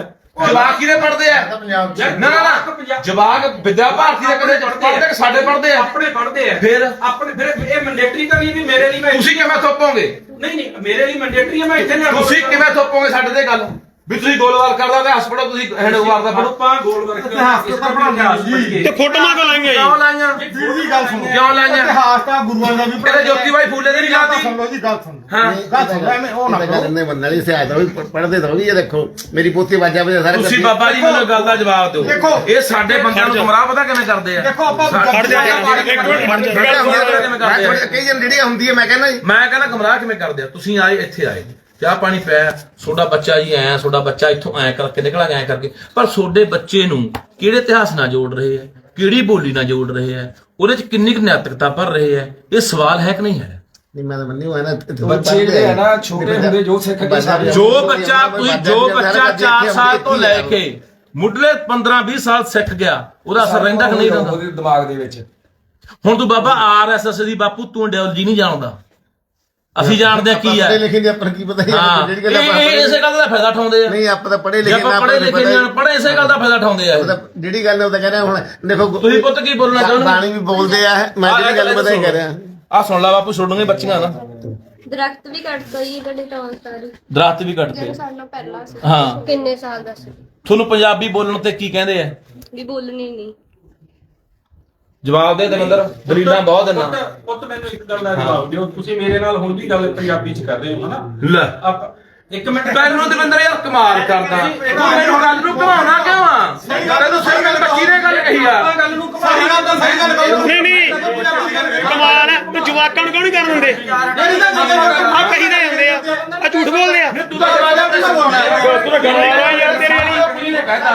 ਜਵਾਕ ਕਿਹਦੇ ਪੜਦੇ ਆ? ਨਾ ਨਾ ਨਾ। ਜਵਾਕ ਵਿਦਿਆ ਭਾਰਤੀ ਦੇ ਕਦੇ ਪੜਦੇ ਕਿ ਸਾਡੇ ਪੜਦੇ ਆ। ਆਪਣੇ ਪੜ੍ਹਦੇ ਆ। ਫਿਰ? ਆਪਣੇ ਫਿਰ ਇਹ ਮੈਂਡੇਟਰੀ ਤਾਂ ਨਹੀਂ ਵੀ ਮੇਰੇ ਲਈ ਮੈਂ ਤੁਸੀਂ ਕਿਵੇਂ ਥੋਪੋਗੇ? ਨਹੀਂ ਨਹੀਂ ਮੇਰੇ ਲਈ ਮੈਂਡੇਟਰੀ ਹੈ ਮੈਂ ਇੱਥੇ ਨਹੀਂ ਤੁਸੀਂ ਕਿਵੇਂ ਥੋਪੋਗੇ ਸਾਡੇ ਤੇ ਗੱਲ? ਵੀ ਤੁਸੀਂ ਗੋਲਵਾਲ ਕਰਦਾ ਤੇ ਹਸਪਤਾਲ ਤੁਸੀਂ ਹੈਡਵਾਰ ਦਾ ਪੜੋ। ਆਪਾਂ ਗੋਲ ਵਰਕ ਇਤਿਹਾਸ ਤੋਂ ਪੜ੍ਹਨਾ ਤੇ ਫੋਟੋਆਂ ਕਿਉਂ ਲਾਈਆਂ ਕਿਉਂ ਜੀ ਲਾਈਆਂ ਦੀ ਗੱਲ ਸੁਣੋ। ਕਿਉਂ ਲਾਈਆਂ? ਇਤਿਹਾਸ ਤਾਂ ਗੁਰੂਆਂ ਦਾ ਵੀ ਇਹਦੇ ਜੋਤੀ ਬਾਈ ਫੂਲੇ ਦੀ ਨਹੀਂ ਗੱਲ ਲਾਤੀ। ਸੁਣ ਲਓ ਜੀ ਗੱਲ ਸੁਣ ਹਾਂ। ਗੱਲ ਸੁਣ ਐਵੇਂ ਉਹ ਨਾ ਕਰੋ। ਕਰਨੇ ਬੰਦੇ ਵਾਲੀ ਸਿਆਇਤ ਹੋਈ ਪੜਦੇ ਤਾਂ ਹੋਗੀ ਇਹ ਦੇਖੋ। ਮੇਰੀ ਪੋਤੀ ਵਾਜਾ ਵਜੇ ਸਾਰੇ ਤੁਸੀਂ ਬਾਬਾ ਜੀ ਮੈਨੂੰ ਗੱਲ ਦਾ ਜਵਾਬ ਦਿਓ। ਦੇਖੋ। ਇਹ ਸਾਡੇ ਬੰਦਿਆਂ ਨੂੰ ਗੁੰਮਰਾਹ ਪਤਾ ਕਿਵੇਂ ਕਰਦੇ ਆ। ਦੇਖੋ ਆਪਾਂ ਖੜ ਜਾ ਇੱਕ ਮਿੰਟ ਮੈਂ ਥੋੜੀ ਕਈ ਜਨ ਜਿਹੜੀ ਹੁੰਦੀ ਹੈ ਮੈਂ ਕਹਿੰਦਾ ਜੀ। ਮੈਂ ਕਹਿੰਦਾ ਗੁੰਮਰਾਹ ਕਿਵੇਂ ਕਰਦੇ ਆ? ਤੁਸੀਂ ਆਏ ਇੱਥੇ ਆਏ। ਚਾਹ ਪਾਣੀ ਪਿਆ ਤੁਹਾਡਾ ਬੱਚਾ ਜੀ ਐ ਤੁਹਾਡਾ ਬੱਚਾ ਇੱਥੋਂ ਐ ਕਰਕੇ ਨਿਕਲਾ ਐ ਕਰਕੇ। ਪਰ ਤੁਹਾਡੇ ਬੱਚੇ ਨੂੰ ਕਿਹੜੇ ਇਤਿਹਾਸ ਨਾਲ ਜੋੜ ਰਹੇ ਆ ਕਿਹੜੀ ਬੋਲੀ ਨਾਲ ਜੋੜ ਰਹੇ ਆ ਉਹਦੇ ਚ ਕਿੰਨੀ ਕੁ ਨੈਤਿਕਤਾ ਭਰ ਰਹੇ ਆ ਇਹ ਸਵਾਲ ਹੈ ਕਿ ਨਹੀਂ ਹੈ? ਨਹੀਂ ਮੈਂ ਤਾਂ ਮੰਨੀ ਹੋਇਆ ਨਾ ਬੱਚੇ ਜਿਹੜੇ ਆ। ਨਾ ਛੋਟੇ ਹੁੰਦੇ ਜੋ ਸਿੱਖ ਕੇ ਜੋ ਬੱਚਾ ਤੁਸੀਂ ਜੋ ਬੱਚਾ 4 ਸਾਲ ਤੋਂ ਲੈ ਕੇ ਮੁੱਢਲੇ 15 20 ਸਾਲ ਸਿੱਖ ਗਿਆ ਉਹਦਾ ਅਸਰ ਰਹਿੰਦਾ ਕਿ ਨਹੀਂ ਰਹਿੰਦਾ? ਉਹਦੇ ਦਿਮਾਗ ਦੇ ਵਿੱਚ। ਹੁਣ ਤੂੰ ਬਾਬਾ ਆਰਐਸਐਸ ਦੀ ਬਾਪੂ ਤੂੰ ਆਈਡੀਓਲੋਜੀ ਨਹੀਂ ਜਾਣਦਾ। ਅਸੀਂ ਜਾਣਦੇ ਆ ਕੀ ਆ ਪੜ੍ਹੇ ਲਿਖੇ ਦੀ ਆਪਾਂ ਨੂੰ ਕੀ ਪਤਾ ਹਾਂ ਜਿਹੜੀ ਇਹ ਗੱਲ ਆਪਾਂ ਇਹ ਇਸੇ ਗੱਲ ਦਾ ਫਾਇਦਾ ਉਠਾਉਂਦੇ ਆ। ਨਹੀਂ ਆਪਾਂ ਤਾਂ ਪੜ੍ਹੇ ਜੇ ਲਿਖੇ ਆਪਾਂ ਪੜ੍ਹੇ ਲਿਖੇ ਨਹੀਂ ਪੜ੍ਹੇ ਇਸੇ ਗੱਲ ਦਾ ਫਾਇਦਾ ਉਠਾਉਂਦੇ ਆ ਜਿਹੜੀ ਗੱਲ ਉਹ ਤਾਂ ਕਹਿੰਦਾ ਹੁਣ ਦੇਖੋ ਤੁਸੀਂ ਪੁੱਤ ਕੀ ਬੋਲਣਾ ਚਾਹੁੰਦੇ ਹੋ? ਬਾਣੀ ਵੀ ਬੋਲਦੇ ਆ ਮੈਂ ਜਿਹੜੀ ਗੱਲ ਪਤਾ ਹੀ ਕਰ ਰਿਹਾ। ਆ ਸੁਣ ਲਾ ਬਾਪੂ ਛੋੜੂਗੇ ਬੱਚੀਆਂ ਨਾ। ਦਰਖਤ ਵੀ ਕੱਟਦਾ ਜੀ ਤੁਹਾਡੇ ਸਾਰੀ। ਦਰਖਤ ਵੀ ਕੱਟਦੇ। ਜਿਹੜੇ ਸਾਲ ਪਹਿਲਾਂ ਸੀ। ਹਾਂ। ਕਿੰਨੇ ਸਾਲ ਦਾ ਸੀ? ਤੁਹਾਨੂੰ ਪੰਜਾਬੀ ਬੋਲਣ ਤੇ ਕੀ ਕਹਿੰਦੇ ਆ? ਵੀ ਬੋਲਣੀ ਨਹੀਂ। ਜਵਾਬ ਦੇ ਦਵਿੰਦਰ ਦਲੀਲਾਂ ਬਹੁਤ ਦਿੰਨਾ ਪੁੱਤ- ਪੁੱਤ ਮੈਨੂੰ ਇੱਕ ਗੱਲ ਦਾ ਜਵਾਬ ਦਿਓ। ਤੁਸੀਂ ਮੇਰੇ ਨਾਲ ਹੁਣ ਵੀ ਗੱਲ ਪੰਜਾਬੀ ਚ ਕਰ ਰਹੇ ਹੋ ਹਨਾ? ਲੈ। ਆਪਾਂ ਇੱਕ ਮਿੰਟ। ਤੈਨੂੰ ਦਵਿੰਦਰ ਯਾਰ ਕਮਾਲ ਕਰਦਾ। ਤੂੰ ਮੈਨੂੰ ਗੱਲ ਨੂੰ ਘਮਾਉਣਾ ਕਿਉਂ ਆ? ਤੈਨੂੰ ਸਹੀ ਗੱਲ ਬੱਚੀ ਨੇ ਗੱਲ ਕਹੀ ਆ। ਗੱਲ ਨੂੰ ਸਹੀ ਗੱਲ ਤਾਂ ਸਹੀ ਗੱਲ ਨਹੀਂ ਨਹੀਂ। ਕਮਾਲ ਹੈ ਤੂੰ ਜਵਾਕਾਂ ਨੂੰ ਕਿਉਂ ਨਹੀਂ ਕਰਨ ਦਿੰਦੇ? ਆ ਕਹੀ ਦੇ ਜਾਂਦੇ ਆ। ਆ ਝੂਠ ਬੋਲਦੇ ਆ। ਤੂੰ ਤਾਂ ਜਵਾਬ ਦੇ ਸਕਦਾ ਤੂੰ ਤਾਂ ਗੱਲ ਯਾਰ ਤੇਰੇ ਵਾਲੀ। ਕੁੜੀ ਨੇ ਕਹਿਤਾ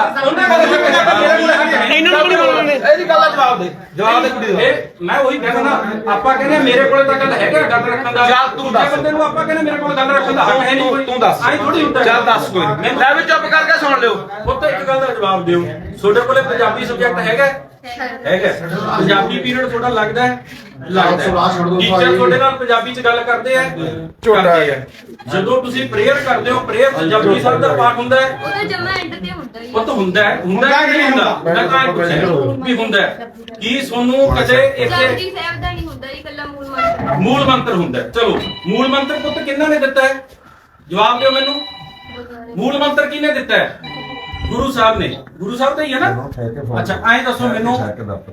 ਇਹਨਾਂ ਨੂੰ ਕਿਉਂ ਨਹੀਂ। ਬੋਲਣ ਦਿੰਦੇ ਇਹਦੀ ਗੱਲ ਦਾ ਜਵਾਬ ਦੇ ਜਵਾਬ ਦੇ ਕੁੜੀ ਦਾ। ਇਹ ਮੈਂ ਉਹੀ ਕਹਿੰਦਾ ਨਾ ਆਪਾਂ ਕਹਿੰਦੇ ਮੇਰੇ ਕੋਲੇ ਤਾਂ ਗੱਲ ਹੈਗਾ ਗੱਲ ਰੱਖਣ ਦਾ। ਚੱਲ ਤੂੰ ਦੱਸ। ਬੰਦੇ ਨੂੰ ਆਪਾਂ ਕਹਿੰਦੇ ਮੇਰੇ ਕੋਲ ਗੱਲ ਰੱਖਣ ਦਾ ਹੱਕ ਹੈ ਨਹੀਂ ਕੋਈ। ਤੂੰ ਦੱਸ। ਆਈ ਥੋੜੀ ਹੁੰਦਾ ਚੱਲ ਦੱਸ ਕੋਈ। ਲੈ ਵੀ ਚੁੱਪ ਕਰਕੇ ਸੁਣ ਲਿਓ। ਪੁੱਤ ਇੱਕ ਗੱਲ ਦਾ ਜਵਾਬ ਦਿਓ। ਤੁਹਾਡੇ ਕੋਲੇ ਪੰਜਾਬੀ ਸਬਜੈਕਟ ਹੈਗਾ ਹੈਗਾ। ਪੰਜਾਬੀ ਪੀਰੀਅਡ ਤੁਹਾਡਾ ਲੱਗਦਾ ਹੈ? ਲੱਗਦਾ ਟੀਚਰ ਤੁਹਾਡੇ ਨਾਲ ਪੰਜਾਬੀ ਚ ਗੱਲ ਕਰਦੇ ਆ ਕਰਦੇ ਆ। ਜਦੋਂ ਤੁਸੀਂ ਪ੍ਰੇਅਰ ਕਰਦੇ ਹੋ ਪ੍ਰੇਅਰ ਪੰਜਾਬੀ ਸਾਹਿਬ ਦਾ ਪਾਠ ਹੁੰਦਾ ਹੈ? ਉਹਦਾ ਜਮਾ ਐਂਡ ਤੇ ਹੁੰਦਾ ਹੀ ਉਹ ਤਾਂ ਹੁੰਦਾ ਹੈ। ਹੁੰਦਾ ਹੈ ਕਿ ਨਹੀਂ ਹੁੰਦਾ? ਮੈਂ ਤਾਂ ਇਹ ਪੁੱਛਿਆ। ਵੀ ਹੁੰਦਾ ਹੈ। ਕੀ ਤੁਹਾਨੂੰ ਕਦੇ ਇੱਥੇ ਜਪਜੀ ਸਾਹਿਬ ਦਾ ਨਹੀਂ ਹੁੰਦਾ ਜੀ ਇਕੱਲਾ ਮੂਲ ਮੰਤਰ। ਮੂਲ ਮੰਤਰ ਹੁੰਦਾ ਹੈ। ਚਲੋ ਮੂਲ ਮੰਤਰ ਪੁੱਤ ਕਿੰਨਾ ਨੇ ਦਿੱਤਾ ਹੈ? ਜਵਾਬ ਦਿਓ ਮੈਨੂੰ। ਮੂਲ ਮੰਤਰ ਕਿਹਨੇ ਦਿੱਤਾ ਹੈ? ਗੁਰੂ ਸਾਹਿਬ ਨੇ ਗੁਰੂ ਸਾਹਿਬ ਦਾ ਹੀ ਹੈ ਨਾ? ਅੱਛਾ ਐਂ ਦੱਸੋ ਮੈਨੂੰ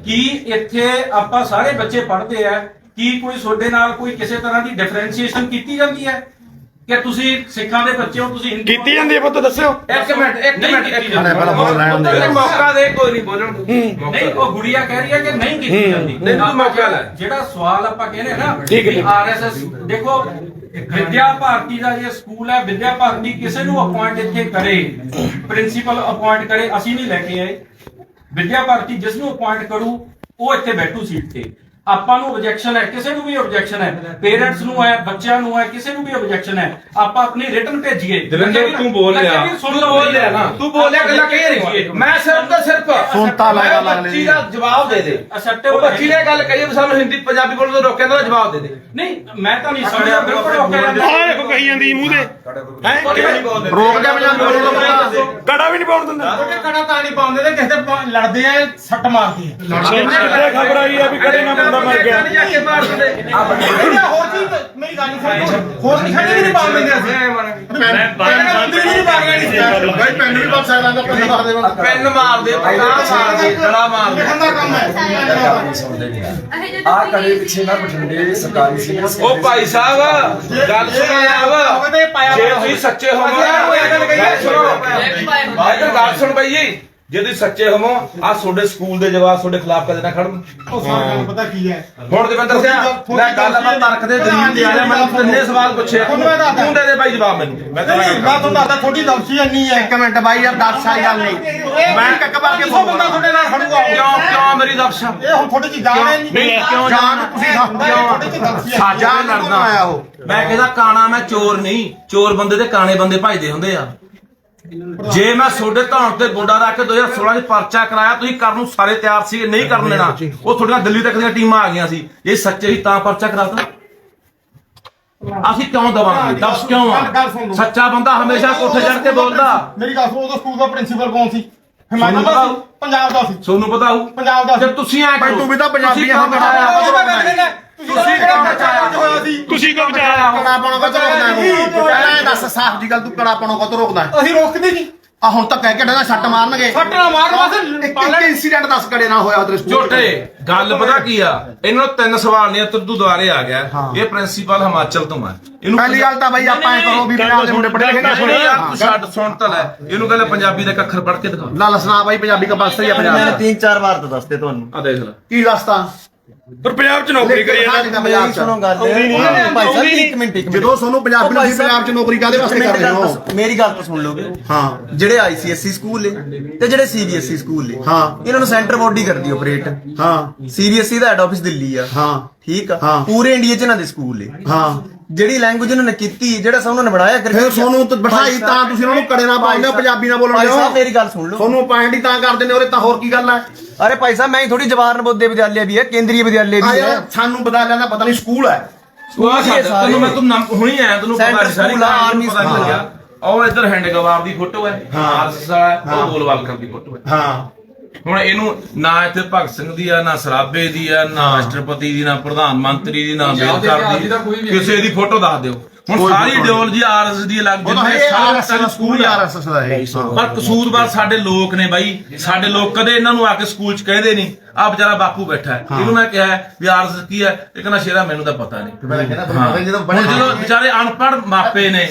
ਕੀ ਇੱਥੇ ਆਪਾਂ ਸਾਰੇ ਬੱਚੇ ਪੜ੍ਹਦੇ ਆ ਕੀ ਕੋਈ ਤੁਹਾਡੇ ਨਾਲ ਕੋਈ ਕਿਸੇ ਤਰ੍ਹਾਂ ਦੀ ਡਿਫਰੈਂਸ਼ੀਏਸ਼ਨ ਕੀਤੀ ਜਾਂਦੀ ਹੈ? ਕਿ ਤੁਸੀਂ ਸਿੱਖਾਂ ਦੇ ਬੱਚੇ ਹੋ ਤੁਸੀਂ ਹਿੰਦੂ ਕੀਤੀ ਜਾਂਦੀ ਹੈ ਪੁੱਤ ਦੱਸਿਓ। ਇੱਕ ਮਿੰਟ ਇੱਕ ਮਿੰਟ ਇੱਕ। ਮਿੰਟ। ਪਹਿਲਾਂ ਬੋਲ ਰਹੇ ਹੁੰਦੇ ਤੈਨੂੰ ਮੌਕਾ ਦੇ ਕੋਈ ਨਹੀਂ ਬੋਲਣ ਨੂੰ ਨਹੀਂ ਉਹ ਗੁੜੀਆ ਕਹਿ ਰਹੀ ਹੈ ਕਿ ਨਹੀਂ ਕੀਤੀ ਜਾਂਦੀ। ਨਹੀਂ, ਤੂੰ ਮੌਕਾ ਲੈ। ਜਿਹੜਾ ਸਵਾਲ ਆਪਾਂ ਕਹਿੰਦੇ ਆ ਨਾ। ਆਰਐਸਐਸ ਦੇਖੋ ਵਿਦਿਆ ਭਾਰਤੀ ਦਾ ਇਹ ਸਕੂਲ ਹੈ, ਵਿਦਿਆ ਭਾਰਤੀ ਕਿਸੇ ਨੂੰ ਅਪਾਇੰਟ ਇੱਥੇ ਕਰੇ ਪ੍ਰਿੰਸੀਪਲ ਅਪਾਇੰਟ ਕਰੇ, ਅਸੀਂ ਨਹੀਂ ਲੈ ਕੇ ਆਏ। ਵਿਦਿਆ ਭਾਰਤੀ ਜਿਸ ਨੂੰ ਅਪਾਇੰਟ ਕਰੂ, ਉਹ ਇੱਥੇ ਬੈਠੂ ਸੀਟ ਤੇ। ਆਪਾਂ ਨੂੰ ਆਬਜੈਕਸ਼ਨ ਹੈ ਕਿਸੇ ਨੂੰ ਵੀ ਆਬਜੈਕਸ਼ਨ ਹੈ ਪੇਰੈਂਟਸ ਨੂੰ ਹੈ ਬੱਚਿਆਂ ਨੂੰ ਹੈ ਕਿਸੇ ਨੂੰ ਵੀ ਆਬਜੈਕਸ਼ਨ ਹੈ ਆਪਾਂ ਆਪਣੀ ਰਿਟਨ ਭੇਜੀਏ। ਦਵਿੰਦਰ ਤੂੰ ਬੋਲ ਲਿਆ ਸੁਣ ਲਓ। ਬੋਲ ਲਿਆ ਨਾ। ਤੂੰ ਬੋਲਿਆ ਗੱਲਾਂ ਕਹੀ ਨਹੀਂ। ਮੈਂ ਸਿਰਫ ਤੇ ਸਿਰਫ ਸੁਣਤਾ ਲੱਗਾ ਮੈਂ ਬੱਚੀ ਦਾ ਜਵਾਬ ਦੇ ਦੇ। ਉਹ ਬੱਚੀ ਨੇ ਗੱਲ ਕਹੀ ਵੀ ਸਾਨੂੰ ਹਿੰਦੀ ਪੰਜਾਬੀ ਬੋਲਣ ਤੋਂ ਰੋਕਿਆ ਤਾਂ ਜਵਾਬ ਦੇ ਦੇ। ਨਹੀਂ ਮੈਂ ਤਾਂ ਨਹੀਂ ਸਮਝਿਆ ਬਿਲਕੁਲ ਓਕੇ ਜਾਂਦਾ। ਆਹ ਦੇਖੋ ਕਹੀ ਜਾਂਦੀ ਮੂੰਹ ਤੇ ਹੈ ਰੋਕ ਦੇ ਪੰਜਾਬੀ ਬੋਲਣ ਤੋਂ ਪਹਿਲਾਂ ਕੜਾ ਵੀ ਨਹੀਂ ਪਾਉਣ ਦਿੰਦਾ। ਕੜਾ ਤਾਂ ਨਹੀਂ ਪਾਉਂਦੇ ਤੇ ਕਿਸੇ ਤੇ ਲੜਦੇ ਆ ਸੱਟ ਮਾਰਦੀ ਕਿੱਥੇ ਖਬਰ ਆਈ ਆ ਵੀ ਕੜੇ ਨਾਲ ਬੰਦਾ ਮਰ ਗਿਆ ਨਹੀਂ ਜਾ ਕੇ ਮਾਰ ਦਿੰਦੇ ਹੋਰ ਚੀਜ਼ ਮੇਰੀ ਗੱਲ ਸੁਣ ਹੋਰ ਨਹੀਂ ਖੜੀ ਨਹੀਂ ਪਾਉਂਦੇ ਅਸੀਂ ਮੈਂ ਬੰਦ ਨਹੀਂ ਪਾ ਗਏ ਭਾਈ ਪਿੰਡ ਵੀ ਬਸ ਸਕਦਾ ਪਿੰਡ ਮਾਰ ਦੇ ਪੈਨ ਮਾਰ ਦੇ ਪਕਾ ਮਾਰ ਦੇ ਗਲਾ ਮਾਰ ਦੇ ਲਿਖਣ ਦਾ ਕੰਮ ਹੈ ਆ ਕੜੇ ਪਿੱਛੇ ਨਾ ਬਠਿੰਡੇ ਸਰਕਾਰੀ ਸੀਨੀਅਰ ਉਹ ਭਾਈ ਸਾਹਿਬ ਗੱਲ ਸੁਣੋ ਆਪ ਜੇ ਤੁਸੀਂ ਸੱਚੇ ਹੋਵੋ ਗੱਲ ਸੁਣੋ ਇੱਧਰ ਗੱਲ ਸੁਣ ਬਈ ਜੀ ਜੇ ਤੁਸੀਂ ਸੱਚੇ ਹੋਵੋ ਆ ਤੁਹਾਡੇ ਸਕੂਲ ਦੇ ਜਵਾਬ ਤੁਹਾਡੇ ਖਿਲਾਫ ਕਦੇ ਨਾ ਖੜਨ। ਉਹ ਸਾਰਾ ਗੱਲ ਪਤਾ ਕੀ ਹੈ। ਹੁਣ ਦਵਿੰਦਰ ਸਿੰਘ ਮੈਂ ਗੱਲ ਆਪਾਂ ਤਰਕ ਦੇ ਦਲੀਲ ਤੇ ਆ ਰਿਹਾ ਮੈਂ ਤਿੰਨੇ ਸਵਾਲ ਪੁੱਛੇ। ਆ। ਤੁਹਾਨੂੰ ਮੈਂ ਦੱਸਦਾ। ਤੂੰ ਦੇ ਦੇ ਬਾਈ ਜਵਾਬ ਮੈਨੂੰ। ਮੈਂ ਨਹੀਂ ਮੈਂ ਤੁਹਾਨੂੰ ਦੱਸਦਾ ਥੋੜੀ ਦਮਸ਼ੀ ਇੰਨੀ ਹੈ। ਇੱਕ ਮਿੰਟ ਬਾਈ ਯਾਰ ਦੱਸ ਆ ਗੱਲ ਨਹੀਂ। ਮੈਂ ਕੱਕ ਬਾਰ ਕੇ ਕਿਥੋਂ ਬੰਦਾ ਤੁਹਾਡੇ ਨਾਲ ਖੜੂਗਾ। ਕਿਉਂ ਕਿਉਂ ਮੇਰੀ ਦਫਸ਼ਾ ਇਹ ਹੁਣ ਤੁਹਾਡੇ ਚ ਜਾਣ ਨਹੀਂ। ਨਹੀਂ ਕਿਉਂ ਜਾਨ ਤੁਸੀਂ ਹੈ ਸਾਜਾ ਲੜਦਾ। ਆਇਆ ਉਹ ਮੈਂ ਕਹਿੰਦਾ ਕਾਣਾ ਮੈਂ ਚੋਰ ਨਹੀਂ। ਚੋਰ ਬੰਦੇ ਤੇ ਕਾਣੇ ਬੰਦੇ ਭਜਦੇ ਹੁੰਦੇ ਆ। ਜੇ ਮੈਂ ਤੁਹਾਡੇ ਧੌਣ ਤੇ ਗੋਡਾ ਰੱਖ ਕੇ 2016 ਚ ਪਰਚਾ ਕਰਾਇਆ ਤੁਸੀਂ ਕਰਨ ਨੂੰ ਸਾਰੇ ਤਿਆਰ ਸੀ ਨਹੀਂ ਕਰਨ ਦੇਣਾ। ਉਹ ਤੁਹਾਡੀਆਂ ਦਿੱਲੀ ਤੱਕ ਦੀਆਂ ਟੀਮਾਂ ਆ ਗਈਆਂ ਸੀ। ਇਹ ਸੱਚੇ ਹੀ ਤਾਂ ਪਰਚਾ ਕਰਾਤਾ ਅਸੀਂ ਕਿਉਂ ਦਵਾਂਗੇ? ਦੱਸ ਕਿਉਂ ਆ। ਸੱਚਾ ਬੰਦਾ ਹਮੇਸ਼ਾ ਕੋਠੇ ਚੜ ਕੇ ਬੋਲਦਾ। ਮੇਰੀ ਗੱਲ ਸੁਣੋ ਉਦੋਂ ਸਕੂਲ ਦਾ ਪ੍ਰਿੰਸੀਪਲ ਕੌਣ ਸੀ? ਹਿਮਾਚਲ ਤੁਹਾਨੂੰ ਦਾ? ਸੀ ਪੰਜਾਬ ਦਾ ਸੀ। ਤੁਹਾਨੂੰ ਪਤਾ ਹੋਊ? ਪੰਜਾਬ ਦਾ ਸੀ। ਜੇ ਤੁਸੀਂ ਐ ਭਾਈ ਤੂੰ ਵੀ ਤਾਂ ਪੰਜਾਬੀ ਤੁਸੀਂ ਆ, ਕਿਉਂ ਬਚਾਇਆ? ਉਹ ਤਾਂ ਮੈਂ ਕਹਿੰਦਾ ਤੁਸੀਂ ਕਿਹੜਾ ਬਚਾਇਆ ਹੋਇਆ ਸੀ ਤੁਸੀਂ ਕਿਉਂ ਬਚਾਇਆ ਕੜਾ ਪਾਉਣੋਂ ਕਦੋਂ ਰੋਕਦਾ ਹੈ? ਪਹਿਲਾਂ ਇਹ ਦੱਸ ਸਾਫ਼ ਜੀ ਗੱਲ ਤੂੰ ਕੜਾ ਪਾਉਣੋਂ ਕਦੋਂ ਰੋਕਦਾ ਹੈ? ਅਸੀਂ ਰੋਕਦੇ ਨਹੀਂ। ਆ ਹੁਣ ਤਾਂ ਕਹਿ ਕੇ ਡਾਣਾ ਛੱਟ ਮਾਰਨਗੇ। ਸੱਟ ਨਾ ਮਾਰਨ ਵਾਸਤੇ ਇੱਕ ਇੱਕ ਇਨਸੀਡੈਂਟ ਦੱਸ ਕੜੇ ਨਾਲ ਹੋਇਆ ਤੇਰੇ ਸਕੂਲ ਝੋਟੇ ਗੱਲ ਪਤਾ ਕੀ ਆ? ਇਹਨਾਂ ਨੂੰ ਤਿੰਨ ਸਵਾਲ ਨੇ ਤੁਰਦੂ ਦੁਆਰੇ ਆ ਗਿਆ। ਇਹ ਪ੍ਰਿੰਸੀਪਲ ਹਿਮਾਚਲ ਤੋਂ ਆ। ਇਹਨੂੰ ਪਹਿਲੀ ਗੱਲ ਤਾਂ ਬਾਈ ਆਪਾਂ ਐ ਕਰੋ ਵੀ ਪੰਜਾਬ ਦੇ ਮੁੰਡੇ ਪੜ੍ਹੇ ਲਿਖੇ ਨਹੀਂ, ਯਾਰ ਤੂੰ। ਛੱਡ ਸੁਣ ਤਾਂ ਲੈ। ਇਹਨੂੰ ਕਹਿੰਦੇ ਪੰਜਾਬੀ ਦੇ ਅੱਖਰ ਪੜ੍ਹ ਕੇ ਦਿਖਾ। ਲਾ ਸੁਣਾ ਬਾਈ ਪੰਜਾਬੀ ਕੰਪਲਸਰੀ ਆ ਪੰਜਾਬ ਮੈਂ ਦਾ? ਤਿੰਨ ਚਾਰ ਵਾਰ ਤਾਂ ਦੱਸਦੇ ਤੁਹਾਨੂੰ। ਆ ਦੇਖ ਲੈ। ਕੀ ਦੱਸਤਾ? ਪਰ ਪੰਜਾਬ 'ਚ ਨੌਕਰੀ ਕਰੀ ਜਾਂਦਾ ਮੇਰੀ ਸੁਣੋ ਗੱਲ। ਭਾਈ ਸਾਹਿਬ ਇੱਕ ਮਿੰਟ ਇੱਕ ਮਿੰਟ। ਜਦੋਂ ਤੁਹਾਨੂੰ ਪੰਜਾਬੀ ਨੂੰ ਪੰਜਾਬ 'ਚ ਨੌਕਰੀ ਕਾਦੇ ਵਾਸਤੇ ਕਰ ਰਹੇ ਹੋ। ਮੇਰੀ ਗੱਲ ਤਾਂ ਸੁਣ ਲੋਗੇ ਹਾਂ। ਜਿਹੜੇ ਆਈਸੀਐਸਸੀ ਸਕੂਲ ਨੇ ਤੇ ਜਿਹੜੇ ਸੀਬੀਐਸਈ ਸਕੂਲ ਨੇ ਹਾਂ। ਇਹਨਾਂ ਨੂੰ ਸੈਂਟਰ ਬੋਡੀ ਕਰਦੀ ਆਪਰੇਟ ਹਾਂ। ਸੀਬੀਐਸਈ ਦਾ ਹੈਡ ਆਫਿਸ ਦਿੱਲੀ ਆ। ਹਾਂ। ਠੀਕ ਆ। ਪੂਰੇ ਇੰਡੀਆ 'ਚ ਇਹਨਾਂ ਦੇ ਸਕੂਲ ਨੇ। ਹਾਂ। ਜਿਹੜੀ ਲੈਂਗੁਏਜ ਉਹਨਾਂ ਨੇ ਕੀਤੀ ਜਿਹੜਾ ਸਭ ਉਹਨਾਂ ਨੇ ਬਣਾਇਆ ਫਿਰ ਤੁਹਾਨੂੰ ਤਾਂ ਬਿਠਾਈ ਤਾਂ ਤੁਸੀਂ ਉਹਨਾਂ ਨੂੰ ਕੜੇ ਨਾਲ ਪਾਉਂਦੇ ਹੋ ਪੰਜਾਬੀ ਨਾਲ ਬੋਲਣ ਭਾਈ ਦਿਓ। ਸਾਹਿਬ ਮੇਰੀ ਗੱਲ ਸੁਣ ਲਓ। ਤੁਹਾਨੂੰ ਪੁਆਇੰਟ ਹੀ ਤਾਂ ਕਰਦੇ ਨੇ ਉਹਰੇ ਤਾਂ ਹੋਰ ਕੀ ਗੱਲ ਹੈ ਅਰੇ ਭਾਈ ਸਾਹਿਬ ਮੈਂ ਹੀ ਥੋੜੀ ਜਵਾਹਰ ਨਵੋਦਿਆ ਵਿਦਿਆਲਿਆ ਵੀ ਹੈ ਕੇਂਦਰੀ ਵਿਦਿਆਲਿਆ ਆ ਵੀ ਹੈ ਯਾਰ ਸਾਨੂੰ ਪਤਾ ਲੈਂਦਾ ਪਤਾ ਨਹੀਂ ਸਕੂਲ ਹੈ। ਤੂੰ ਆ ਛੱਡ ਤੈਨੂੰ ਮੈਂ ਤੂੰ ਨੰਬ ਹੁਣੀ ਆਇਆ ਤੈਨੂੰ ਪਤਾ Center ਨਹੀਂ ਸਾਰੀ school ਆ, ਕਹਾਣੀ army ਪਤਾ ਨਹੀਂ school ਆ। ਲੱਗਿਆ। ਔਰ ਇੱਧਰ ਹੈਂਡ ਗਵਾਰ ਦੀ ਫੋਟੋ ਹੈ ਵਾਲਾ ਉਹ ਗੋਲਵਾਲਕਰ ਦੀ ਫੋਟੋ ਹੈ। ਹਾਂ। ਹੁਣ ਇਹਨੂੰ ਨਾ ਇੱਥੇ ਭਗਤ ਸਿੰਘ ਦੀ ਆ ਨਾ ਸਰਾਬੇ ਦੀ ਆ ਨਾ ਰਾਸ਼ਟਰਪਤੀ ਦੀ ਨਾ ਪ੍ਰਧਾਨ ਮੰਤਰੀ ਦੀ ਨਾ ਅੰਬੇਦਕਰ ਦੀ ਕਿਸੇ ਦੀ ਫੋਟੋ ਦੱਸ ਦਿਓ। ਹੁਣ ਸਾਰੀ ਫੋਟੋ ਇਡੀਓਲੋਜੀ ਆਰਐਸ ਦੀ ਅਲੱਗ ਉਹ ਤਾਂ ਸਾਰੇ ਆਰਐਸਐਸ ਦਾ ਸਕੂਲ ਆਰਐਸਐਸ ਦਾ ਹੈ ਪਰ ਕਸੂਰਵਾਰ ਸਾਡੇ ਲੋਕ ਨੇ ਬਾਈ ਸਾਡੇ ਲੋਕ ਕਦੇ ਇਹਨਾਂ ਨੂੰ ਆ ਕੇ ਸਕੂਲ ਚ ਕਹਿੰਦੇ ਨਹੀਂ ਆ ਵਿਚਾਰਾ ਬਾਪੂ ਬੈਠਾ ਹੈ ਇਹਨੂੰ ਮੈਂ ਕਿਹਾ ਹੈ ਵੀ ਆਰਐਸ ਕੀ ਹੈ ਇਹ ਕਹਿੰਦਾ ਸ਼ੇਰਾ ਮੈਨੂੰ ਤਾਂ ਪਤਾ ਨਹੀਂ ਮੈਂ ਕਹਿੰਦਾ ਹਾਂ। ਤੁਹਾਨੂੰ ਜਦੋਂ ਹੁਣ ਜਦੋਂ ਵਿਚਾਰੇ ਅਨਪੜ੍ਹ ਮਾਪੇ ਨੇ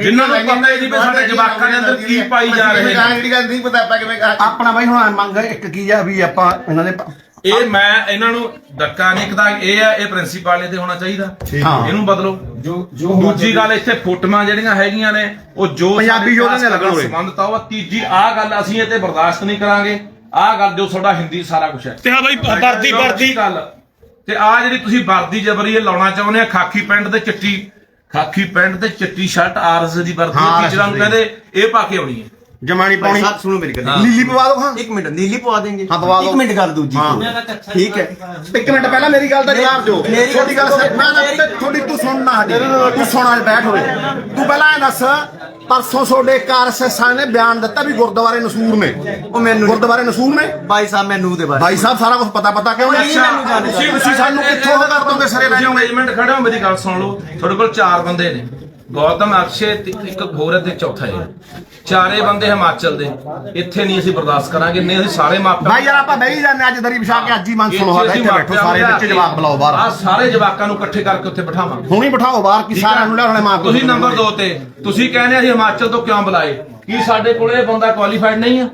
ਜਿਨ੍ਹਾਂ ਨੂੰ ਪਤਾ ਹੀ ਨਹੀਂ ਵੀ ਸਾਡੇ ਜਵਾਕਾਂ ਦੇ ਅੰਦਰ ਕੀ ਪਾਈ ਜਾ ਰਹੇ ਨੇ ਜਿਹੜੀ ਗੱਲ ਨਹੀਂ ਪਤਾ ਆਪਾਂ ਕਿਵੇਂ ਆਪਣਾ ਬਾਈ ਹੁਣ ਮੰਗ ਇੱਕ ਕੀ ਆ ਵੀ ਆਪਾਂ ਇਹਨਾਂ ਦੇ ਇਹ ਮੈਂ ਇਹਨਾਂ ਨੂੰ ਧੱਕਾ ਨਹੀਂ ਕਦਾ ਇਹ ਹੈ ਇਹ ਪ੍ਰਿੰਸੀਪਲ ਨੇ ਤੇ ਹੋਣਾ ਚਾਹੀਦਾ। ਹਾਂ। ਇਹਨੂੰ ਬਦਲੋ। ਜੋ ਜੋ ਦੂਜੀ ਗੱਲ ਇੱਥੇ ਫੋਟੋਆਂ ਜਿਹੜੀਆਂ ਹੈਗੀਆਂ ਨੇ ਉਹ ਜੋ ਪੰਜਾਬੀ ਸਾਡੇ ਯੋਧਿਆਂ ਦੇ ਇਤਿਹਾਸ ਲੱਗਣ ਹੋਏ। ਸੰਬੰਧਤ ਆ ਉਹ ਤੀਜੀ ਆਹ ਗੱਲ ਅਸੀਂ ਇਹ ਤੇ ਬਰਦਾਸ਼ਤ ਨਹੀਂ ਕਰਾਂਗੇ। ਆਹ ਗੱਲ ਜੋ ਤੁਹਾਡਾ ਹਿੰਦੀ ਸਾਰਾ ਕੁਝ ਹੈ। ਤੇ ਹਾਂ ਬਾਈ ਵਰਦੀ ਵਰਦੀ। ਗੱਲ ਤੇ ਆ ਜਿਹੜੀ ਤੁਸੀਂ ਵਰਦੀ ਜਬਰੀ ਇਹ ਲਾਉਣਾ ਚਾਹੁੰਦੇ ਆ ਖਾਕੀ ਪੈਂਟ ਤੇ ਚਿੱਟੀ ਖਾਕੀ ਪੈਂਟ ਤੇ ਚਿੱਟੀ ਸ਼ਰਟ ਆਰਐਸ ਦੀ ਵਰਦੀ ਹਾਂ, ਟੀਚਰਾਂ ਨੂੰ ਕਹਿੰਦੇ ਇਹ ਪਾ ਕੇ ਆਉਣੀ ਹੈ। ਜਮਾਣੀ ਭਾਈ ਪਾਉਣੀ ਸਾਹਿਬ ਸੁਣੋ ਮੇਰੀ ਗੱਲ। ਲੀਲੀ ਪਵਾ ਦੋ ਹਾਂ। ਇੱਕ ਮਿੰਟ ਨੀਲੀ ਪਵਾ ਦੇਂਗੇ ਹਾਂ, ਪਵਾ ਦਿਓ। ਇੱਕ ਮਿੰਟ ਗੱਲ ਦੂਜੀ ਹਾਂ। ਠੀਕ ਹੈ। ਇੱਕ ਮਿੰਟ ਪਹਿਲਾਂ ਮੇਰੀ ਗੱਲ ਦਾ ਜਵਾਬ ਦਿਓ। ਮੇਰੀ ਗੱਲ ਤੁਹਾਡੀ ਗੱਲ ਸਹੀ- ਮੈਂ ਨਾ ਤੇ ਤੁਹਾਡੀ ਤੂੰ ਸੁਣਨਾ ਹਜੇ। ਤੂੰ ਸੁਣਾ। ਬੈਠ ਹੋਏ ਤੂੰ ਪਹਿਲਾਂ ਇਹ ਦੱਸ ਪਰਸੋਂ ਤੁਹਾਡੇ ਕਾਰਸੈਸ ਨੇ ਬਿਆਨ ਦਿੱਤਾ ਵੀ ਗੁਰਦੁਆਰੇ ਨਸੂਰ ਨੇ। ਉਹ ਮੈਨੂੰ ਗੁਰਦੁਆਰੇ ਨਸੂਰ ਨੇ? ਭਾਈ ਸਾਹਿਬ ਮੈਨੂੰ ਦੇ ਬਾਰੇ ਭਾਈ ਸਾਹਿਬ ਸਾਰਾ ਕੁਝ ਪਤਾ ਪਤਾ ਕਿਉਂ ਨਹੀਂ ਨਹੀਂ, ਮੈਨੂੰ ਜਾਣਦਾ। ਤੁਸੀਂ ਤੁਸੀਂ ਸਾਨੂੰ ਕਿੱਥੋਂ ਕਰ ਦੋਗੇ ਸਰੇ ਲੈ ਤੁਸੀਂ ਜਾਓਗੇ? ਮੈਨੇਜਮੈਂਟ ਖੜੇ ਹੋ ਮੇਰੀ ਗੱਲ ਸੁਣ ਲਓ। ਤੁਹਾਡੇ ਕੋਲ ਚਾਰ ਬੰਦੇ ਨੇ। ਗੌਤਮ ਅਕਸ਼ੇ ਤੇ ਇੱਕ ਘੋਰਤ ਤੇ ਚੌਥਾ ਹੈ। ਚਾਰੇ ਬੰਦੇ ਹਿਮਾਚਲ ਦੇ। ਇੱਥੇ ਨਹੀਂ ਅਸੀਂ ਬਰਦਾਸ਼ਤ ਕਰਾਂਗੇ ਨਹੀਂ ਅਸੀਂ ਸਾਰੇ ਮਾਪੇ ਭਾਈ ਯਾਰ ਆਪਾਂ ਬਹਿ ਜਾਂਦੇ ਅੱਜ ਦਰੀ ਵਿਛਾ ਕੇ ਅੱਜ ਹੀ ਮਨ ਸੁਣੋ ਇੱਥੇ ਬੈਠੋ ਸਾਰੇ ਬੱਚੇ ਜਵਾਬ ਬੁਲਾਓ ਆ ਬਾਹਰ ਸਾਰੇ ਜਵਾਕਾਂ ਨੂੰ ਇਕੱਠੇ ਕਰਕੇ ਉੱਥੇ ਬਿਠਾਵਾਂਗੇ। ਹੁਣੀ ਬਿਠਾਓ ਬਾਹਰ ਕਿ ਸਾਰਿਆਂ ਨੂੰ ਲਿਆਉਣੇ ਮਾਂ ਤੁਸੀਂ ਨੰਬਰ 2 ਤੇ। ਤੁਸੀਂ ਕਹਿੰਦੇ ਅਸੀਂ ਹਿਮਾਚਲ ਤੋਂ ਕਿਉਂ ਬੁਲਾਏ? ਕੀ ਸਾਡੇ ਕੋਲੇ ਇਹ ਬੰਦਾ ਕੁਆਲੀਫਾਈਡ ਨਹੀਂ ਆ?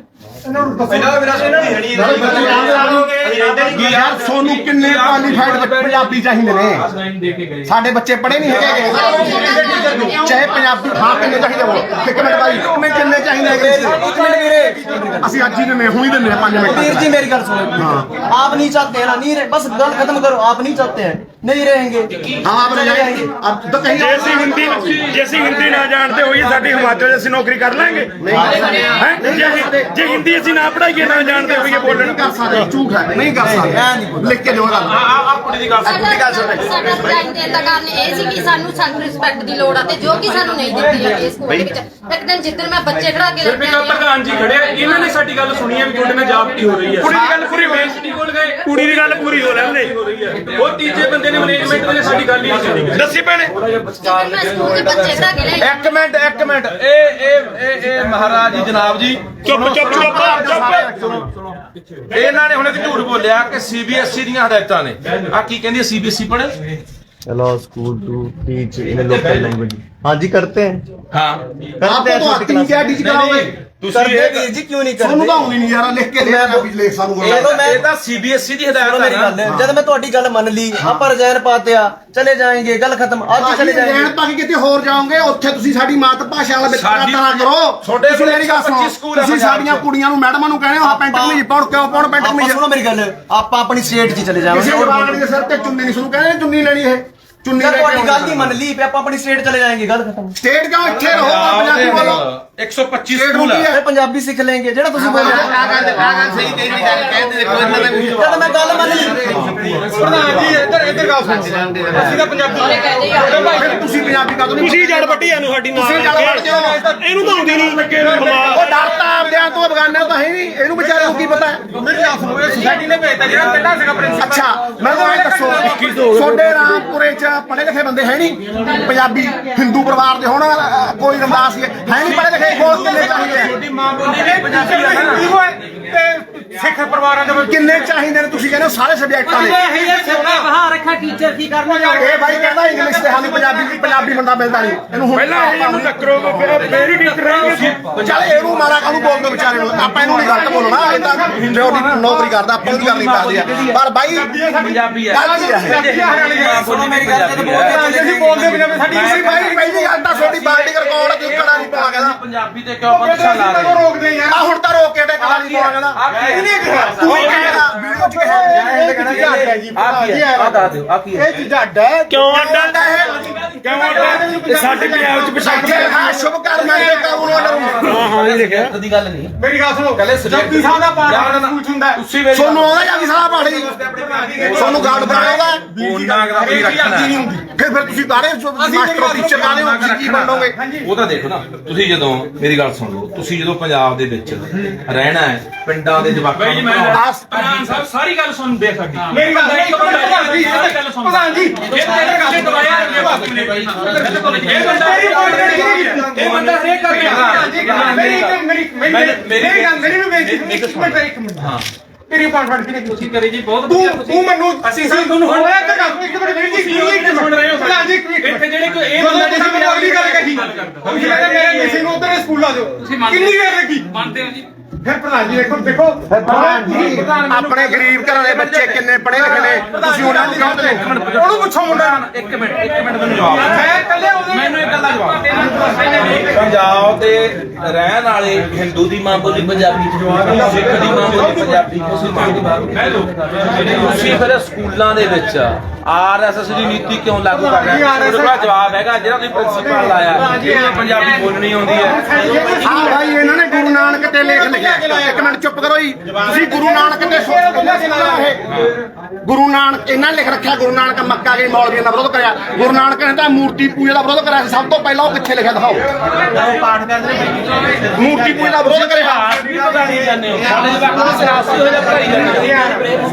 ਸਾਡੇ ਬੱਚੇ ਪੜ੍ਹੇ ਨਹੀਂ ਹੈਗੇ ਚਾਹੇ ਪੰਜਾਬੀ ਹਾਂ ਕਿੰਨੇ ਚਾਹੀਦੇ ਹੋ ਇੱਕ ਮਿੰਟ ਬਾਈ ਮੈਂ ਕਿੰਨੇ ਚਾਹੀਦੇ ਹੈਗੇ ਅਸੀਂ ਅੱਜ ਹੀ ਦਿੰਨੇ ਹੁਣੀ ਦਿੰਨੇ 5 ਮਿੰਟ। ਵੀਰ ਜੀ ਮੇਰੀ ਗੱਲ ਸੁਣੋ। ਆਪ ਨਹੀਂ ਚਾਹਤੇ ਨਾ ਨਹੀਂ ਬਸ ਗੱਲ ਖਤਮ ਕਰੋ ਆਪ ਨਹੀਂ ਚਾਹਤੇ। ਹੈ नहीं रहेंगे हम आप रहेंगे अब तो कहीं जैसी हिंदी जैसी हिंदी ना जानते हो ये साडी हिमाचल जैसी नौकरी कर लेंगे जे हिंदी ऐसी ना पढ़ाइए ना जानते हो ये बोलने कर सकते झूठ है नहीं कर सकते लिख के दो आप ਕੁੜੀ ਦੀ ਗੱਲ। ਕੁੜੀ ਗੱਲ ਸੁਣ। ਸਾਡਾ ਡਿਜ਼ਾਈਨ ਦਾ ਕਾਰਨ ਇਹ ਸੀ ਕਿ ਸਾਨੂੰ ਸਾਨੂੰ ਰਿਸਪੈਕਟ ਦੀ ਲੋੜ ਆ ਤੇ ਜੋ ਕਿ ਸਾਨੂੰ ਨਹੀਂ ਦਿੱਤੀ ਜਾਂਦੀ ਸਕੂਲ ਦੇ ਵਿੱਚ। ਇੱਕ ਦਿਨ ਜਿੱਦਣ ਮੈਂ ਬੱਚੇ ਖੜਾ ਕੇ ਫਿਰ ਵੀ ਪ੍ਰਧਾਨ ਜੀ ਖੜੇ ਇਹਨਾਂ ਨੇ ਸਾਡੀ ਗੱਲ ਸੁਣੀ ਹੈ ਵੀ ਤੁਹਾਡੇ ਨਾਲ ਜਾਬਤੀ ਹੋ ਰਹੀ ਹੈ ਕੁੜੀ ਦੀ ਗੱਲ ਪੂਰੀ ਹੋ ਰਹੀ ਹੈ। ਕੁੜੀ ਦੀ ਗੱਲ ਪੂਰੀ ਹੋ ਰਹੀ ਹੈ ਉਹ ਤੀਜੇ ਬੰਦੇ ਨੇ ਮੈਨੇਜਮੈਂਟ ਨੇ ਇਹਨਾਂ ਨੇ ਹੁਣ ਝੂਠ ਬੋਲਿਆ ਕਿ ਸੀਬੀਐਸਈ ਦੀਆਂ ਹਦਾਇਤਾਂ ਨੇ। ਆ ਕੀ ਕਹਿੰਦੀ ਸੀਬੀਐਸਈ ਪੜ੍ਹੇ? Allow school to teach in ਤੁਸੀਂ ਕਰਦੇ ਵੀਰ ਜੀ ਕਿਉਂ ਨਹੀਂ ਕਰਦੇ? ਤੁਹਾਨੂੰ ਤਾਂ ਹੁਣੀ ਨਹੀਂ ਯਾਰਾ ਲਿਖ ਕੇ ਦੇ ਦੇਣਾ ਵੀ ਲਿਖ ਸਾਨੂੰ ਇਹ ਤਾਂ ਮੈਂ ਤਾਂ ਸੀਬੀਐਸਈ ਦੀ ਹਦਾਇਤ ਮੇਰੀ ਗੱਲ ਜਦ ਮੈਂ ਤੁਹਾਡੀ ਗੱਲ ਮੰਨ ਲਈ ਆਪਾਂ ਰਜਾਇਨ ਪਾਤਿਆ ਚਲੇ ਜਾਏਂਗੇ ਗੱਲ ਖਤਮ ਅੱਜ ਚਲੇ ਜਾਏਂਗੇ। ਰਜਾਇਨ ਪਾ ਕੇ ਕਿਤੇ ਹੋਰ ਜਾਓਗੇ ਉੱਥੇ ਤੁਸੀਂ ਸਾਡੀ ਮਾਤ ਭਾਸ਼ਾ ਵਾਲਾ ਵਿਤਕਰਾ ਨਾ ਕਰੋ। ਤੁਹਾਡੇ ਕੋਲ ਮੇਰੀ ਗੱਲ ਸੁਣੋ। ਤੁਸੀਂ ਸਾਡੀਆਂ ਕੁੜੀਆਂ ਨੂੰ ਮੈਡਮਾਂ ਨੂੰ ਕਹਿੰਦੇ ਹੋ ਆ ਪੈਂਟ ਕਮੀਜ਼ ਪਾਉਣ ਕਿਉਂ ਪਾਉਣ ਪੈਂਟ ਕਮੀਜ਼। ਸੁਣੋ ਮੇਰੀ ਗੱਲ ਆਪਾਂ ਆਪਣੀ ਸਟੇਟ 'ਚ ਚਲੇ ਜਾਵਾਂਗੇ। ਕਿਸੇ ਜਵਾਨ ਦੇ ਸਿਰ ਤੇ ਚੁੰਨੀ ਨਹੀਂ ਸੁਣੂ ਕਹਿੰਦੇ ਚੁੰਨੀ ਲੈਣੀ ਹੈ ਚੁੰਨੀ ਲੈ ਤੁਹਾਡੀ ਕੇ ਗੱਲ ਹੀ ਮੰਨ ਲਈ ਵੀ ਆਪਾਂ ਆਪਣੀ ਸਟੇਟ ਚਲੇ ਜਾਏंगे ਗੱਲ ਖਤਮ। ਸਟੇਟ ਕਿਉਂ ਇੱਥੇ ਰਹੋ ਪੰਜਾਬੀ ਬੋਲੋ। 125 ਸਟੇਟ ਸਕੂਲ ਨੂੰ ਆ ਹੈ। ਫਿਰ ਪੰਜਾਬੀ ਸਿੱਖ ਲੈਂਗੇ ਜਿਹੜਾ ਤੁਸੀਂ ਬੋਲ। ਰਹੇ ਹੋ ਜਦ ਮੈਂ ਗੱਲ ਮੰਨ ਲਈ। ਪ੍ਰਧਾਨ ਜੀ ਇੱਧਰ ਇੱਧਰ ਗੱਲ ਸੁਣੋ। ਅਸੀਂ ਤਾਂ ਪੰਜਾਬੀ ਫਿਰ ਤੁਸੀਂ ਪੰਜਾਬੀ ਕਾ ਨਹੀਂ ਤੁਸੀਂ ਜੜ ਵੱਟੀ ਇਹਨੂੰ ਸਾਡੀ ਨਾਲ ਤੁਸੀਂ ਜੜ ਵੱਟ ਦਿਓ। ਇਹਨੂੰ ਤਾਂ ਆਉਂਦੀ ਨਹੀਂ ਉਹ ਡਰਤਾ ਆਪਦਿਆਂ ਤੋਂ ਬਗਾਨਿਆਂ ਤੋਂ ਹੈ ਨਹੀਂ। ਇਹਨੂੰ ਵਿਚਾਰੇ ਨੂੰ ਕੀ ਪਤਾ ਹੈ? ਮੇਰੀ ਗੱਲ ਸੁਣੋ। ਨੇ ਭੇਜਤਾ ਜਿਹੜਾ ਪਹਿਲਾਂ ਸੀਗਾ ਪ੍ਰਿੰਸੀਪਲ ਅੱਛਾ ਮੈਨੂੰ ਇਹ ਦੱਸੋ ਤੁਹਾਡੇ ਰਾਮਪੁਰੇ ਚ ਪੜ੍ਹੇ ਲਿਖੇ ਬੰਦੇ ਹੈ ਨਹੀਂ? ਪੰਜਾਬੀ ਹਿੰਦੂ ਪਰਿਵਾਰ ਦੇ ਹੋਣ ਕੋਈ ਰਮਦਾਸ ਹੈ ਨਹੀਂ ਪੜ੍ਹੇ ਲਿਖੇ? ਕੋਲ ਕਿੰਨੇ ਚਾਹੀਦੇ? ਆ? ਮਾਂ ਬੋਲੀ ਵੀ ਪੰਜਾਬੀ ਆ ਨਾ। ਹਿੰਦੂ ਹੈ ਤੇ ਸਿੱਖ ਪਰਿਵਾਰਾਂ ਦੇ ਕਿੰਨੇ ਚਾਹੀਦੇ ਨੇ ਤੁਸੀਂ ਕਹਿੰਦੇ ਸਾਰੇ ਸਬਜੈਕਟਾਂ ਦੇ। ਬਾਹਰ ਰੱਖਾ ਟੀਚਰ ਕੀ ਕਰਨਾ ਇਹ ਬਾਈ ਕਹਿੰਦਾ ਇੰਗਲਿਸ਼ ਤੇ ਸਾਨੂੰ ਪੰਜਾਬੀ ਪੰਜਾਬੀ ਬੰਦਾ ਮਿਲਦਾ ਨਹੀਂ। ਇਹਨੂੰ ਹੁਣ ਪਹਿਲਾਂ ਇਹਨੂੰ ਟੱਕਰੋ ਫਿਰ ਫੇਰ ਹੀ ਟੱਕਰ ਰਹਿਣਗੇ। ਚੱਲ ਇਹਨੂੰ ਮਾਰਾ ਕਾਹਨੂੰ ਬੋਲਦੇ ਵਿਚਾਰੇ ਨੂੰ? ਆਪਾਂ ਇਹਨੂੰ ਨਹੀਂ ਗਲਤ ਬੋਲਣਾ ਇਹ ਤਾਂ ਜੋ ਦੀ ਨੌਕਰੀ ਕਰਦਾ ਆਪਾਂ ਨੂੰ ਕਰਨੀ ਪੈਂਦੀ ਆ। ਪਰ ਬਾਈ ਪੰਜਾਬੀ ਆ ਗੱਲ ਕੀ ਹੈ ਸੁਣੋ ਮੇਰੀ ਗੱਲ ਜਦ ਬੋਲਦੇ। ਚਲੇ ਅਸੀਂ ਬੋਲਦੇ ਪੰਜਾਬੀ ਸਾਡੀ ਬਾਈ ਪਹਿਲੀ ਗੱਲ ਤਾਂ ਤੁਹਾਡੀ ਬਾਲਟੀ ਰਿਕਾਰਡ ਕਿਉਂ ਕਰਾ ਨਹੀਂ ਪੰਜਾਬੀ ਤੇ ਕਿਉਂ ਬੰਦਸ਼ਾ ਲਾ ਰਹੇ ਹੋ? ਰੋਕਦੇ ਯਾਰ ਆ। ਹੁਣ ਤਾਂ ਰੋਕ ਕੇ ਤੇ ਕਰਾ ਨਹੀਂ ਪਾਉਣਾ ਕਹਿੰਦਾ। ਇਹਨੇ ਕਿਹਾ ਤੂੰ ਕਹਿੰਦਾ ਵੀਡੀਓ ਚ ਕਿਹਾ ਇਹ ਕਿਹੜੀ ਝੱਡ ਹੈ? ਜੀ ਆ ਕੀ ਹੈ? ਆ ਦੱਸ ਦਿਓ ਆ ਕੀ ਹੈ? ਇਹ ਚੀਜ਼ ਝੱਡ ਹੈ। ਕਿਉਂ ਅੱਡਾ ਕਿਉਂ ਅੱਡਾ ਇਹ ਸਾਡੇ ਪੰਜਾਬ 'ਚ ਪਛਾਣ ਸਾਡੇ ਹਾਂ ਸ਼ੁਭ ਕਰਮਾਂ ਦੇ ਕਾਬੂ ਨਾ ਡਰੂ ਹਾਂ ਹਾਂ ਇਹ ਲਿਖਿਆ ਦੀ ਗੱਲ ਨਹੀਂ। ਮੇਰੀ ਗੱਲ ਸੁਣੋ ਕਹਿੰਦੇ ਜਪਜੀ ਸਾਹਿਬ ਦਾ ਪਾਠ ਸਕੂਲ ਚ ਹੁੰਦਾ ਹੈ। ਤੁਸੀਂ ਮੇਰੀ ਸੋਨੂੰ ਆਉਂਦਾ ਜਾਂ ਵੀ ਸਾਲਾ ਪਾੜੀ ਸੋਨੂੰ ਗਾਰਡ ਬਣਾਉਂਦਾ ਉਹਨਾਂ ਦਾ ਵੀ ਰੱਖਣਾ ਹੈ। ਫਿਰ ਫਿਰ ਤੁਸੀਂ ਬਾਰੇ ਮਾਸਟਰ ਟੀਚਰ ਬਾਰੇ ਤੁਸੀਂ ਕੀ ਬਣੋਗੇ? ਉਹ ਤਾਂ ਦੇਖੋ ਨਾ ਤੁਸੀਂ ਜਦੋਂ ਮੇਰੀ ਗੱਲ ਸੁਣ ਲਓ ਤੁਸੀਂ ਜਦੋਂ ਪੰਜਾਬ ਦੇ ਵਿੱਚ ਰਹਿਣਾ ਹੈ ਪਿੰਡਾਂ ਦੇ ਜਵਾਕਾਂ ਨੂੰ ਪ੍ਰਧਾਨ ਸਾਹਿਬ ਸਾਰੀ ਗੱਲ ਸੁਣ ਦੇ ਸਾਡੀ ਮੇਰੀ ਗੱਲ ਸੁਣੋ, ਇੱਕ ਗੱਲ ਸੁਣ। ਪ੍ਰਧਾਨ ਜੀ, ਇਹ ਬੰਦਾ ਗੱਲ ਦਵਾਇਆ ਇਹ ਬੰਦਾ ਮੇਰੀ point ਕਿਹੜੀ ਕੀਤੀ? ਇਹ ਬੰਦਾ ਹਰੇਕ ਕਰ ਰਿਹਾ। ਮੇਰੀ ਮੇਰੀ ਮੇਰੀ ਮੇਰੀ ਗੱਲ ਮੇਰੀ ਵੀ ਬੇਇੱਜ਼ਤੀ ਇੱਕ ਮਿੰਟ ਇੱਕ ਮਿੰਟ। ਹਾਂ। ਤੇਰੀ ਪਾਠ ਫੜ ਕੇ ਤੁਸੀਂ ਕਰੀ ਜੀ ਬਹੁਤ ਵਧੀਆ ਤੂੰ ਮੈਨੂੰ ਅਸੀਂ ਸਭ ਤੁਹਾਨੂੰ ਹੁਣ ਹੋਇਆ ਤਾਂ ਗੱਲ ਇੱਕ ਮਿੰਟ ਮੇਰੀ ਜੀ ਉਹਦੇ ਸੁਣ ਰਹੇ ਹੋ ਮਿੰਟ। ਇੱਥੇ ਜਿਹੜੇ ਕੋਈ ਇਹ ਬੰਦਾ ਤੁਸੀਂ ਮੈਨੂੰ ਅਗਲੀ ਗੱਲ ਕਹੀ ਤੁਸੀਂ ਕਹਿੰਦੇ ਮੇਰੇ ਮਿਸਿੰਗ ਨੂੰ ਉਧਰ ਸਕੂਲ ਆ ਜਾਓ ਕਿੰਨੀ ਦੇਰ ਲੱਗੀ ਮੰਨਦੇ ਹੋ ਜੀ? ਫਿਰ ਪ੍ਰਧਾਨ ਜੀ ਦੇਖੋ ਦੇਖੋ। ਪ੍ਰਧਾਨ ਜੀ। ਆਪਣੇ ਗਰੀਬ ਘਰਾਂ ਦੇ ਬੱਚੇ ਕਿੰਨੇ ਪੜ੍ਹੇ ਲਿਖੇ ਨੇ? ਤੁਸੀਂ ਉਹਨਾਂ ਨੂੰ ਕਹਿੰਦੇ ਹੋ? ਉਹਨੂੰ ਪੁੱਛੋ ਮੁੰਡਾ। ਇੱਕ ਮਿੰਟ ਇੱਕ ਮਿੰਟ ਮੈਨੂੰ ਜਵਾਬ। ਮੈਂ ਕੱਲੇ ਉਹਦੇ ਮੈਨੂੰ ਇੱਕ ਗੱਲ ਦਾ ਜਵਾਬ ਪੰਜਾਬ ਦੇ ਰਹਿਣ ਵਾਲੇ ਹਿੰਦੂ ਦੀ ਮਾਂ ਬੋਲੀ ਪੰਜਾਬੀ ਸਿੱਖ ਦੀ ਮਾਂ ਬੋਲੀ ਪੰਜਾਬੀ ਮੁਸਲਮਾਨ ਦੀ। ਮਾਂ ਬੋਲੀ ਤੁਸੀਂ ਫਿਰ ਸਕੂਲਾਂ ਦੇ ਵਿੱਚ ਆਰਐਸਐਸ ਦੀ ਨੀਤੀ ਕਿਉਂ ਲਾਗੂ ਕਰ ਰਹੇ ਹੋ? ਤੁਹਾਡੇ ਕੋਲ ਜਵਾਬ ਹੈਗਾ ਜਿਹੜਾ ਤੁਸੀਂ ਪ੍ਰਿੰਸੀਪਲ ਲਾਇਆ ਇਹਨੂੰ ਪੰਜਾਬੀ ਬੋਲਣੀ ਆਉਂਦੀ ਹੈ। ਹਾਂ ਭਾਈ ਇਹਨਾਂ ਨੇ ਗੁਰੂ ਨਾਨਕ ਤੇ ਲੇਖ ਲਿਖਿਆ। ਇੱਕ ਮਿੰਟ ਚੁੱਪ ਕਰੋ ਜੀ। ਤੁਸੀਂ ਗੁਰੂ ਨਾਨਕ ਤੇ ਸੋਚ ਇਹ ਗੁਰੂ ਨਾਨਕ ਇਹਨਾਂ ਲਿਖ ਰੱਖਿਆ ਗੁਰੂ ਨਾਨਕ ਮੱਕਾ ਗਏ ਮੌਲਵੀਆਂ ਦਾ ਵਿਰੋਧ ਕਰਿਆ। ਗੁਰੂ ਨਾਨਕ ਨੇ ਤਾਂ ਮੂਰਤੀ ਪੂਜਾ ਦਾ ਵਿਰੋਧ ਕਰਿਆ ਸੀ। ਸਭ ਤੋਂ ਪਹਿਲਾਂ ਉਹ ਕਿੱਥੇ ਲਿਖਿਆ ਦਿਖਾਓ। ਮੂਰਤੀ ਪੂਜਾ ਦਾ ਵਿਰੋਧ ਕਰਿਆ। ਵੀ ਪਤਾ ਨਹੀਂ ਜਾਂਦੇ ਹੋ। ਸਾਡੇ ਜਵਾਕਾਂ ਨੂੰ ਸਿਆਸੀ ਹੋ ਜਾ ਪੜਾਈ ਜਾਂਦੇ ਹੋ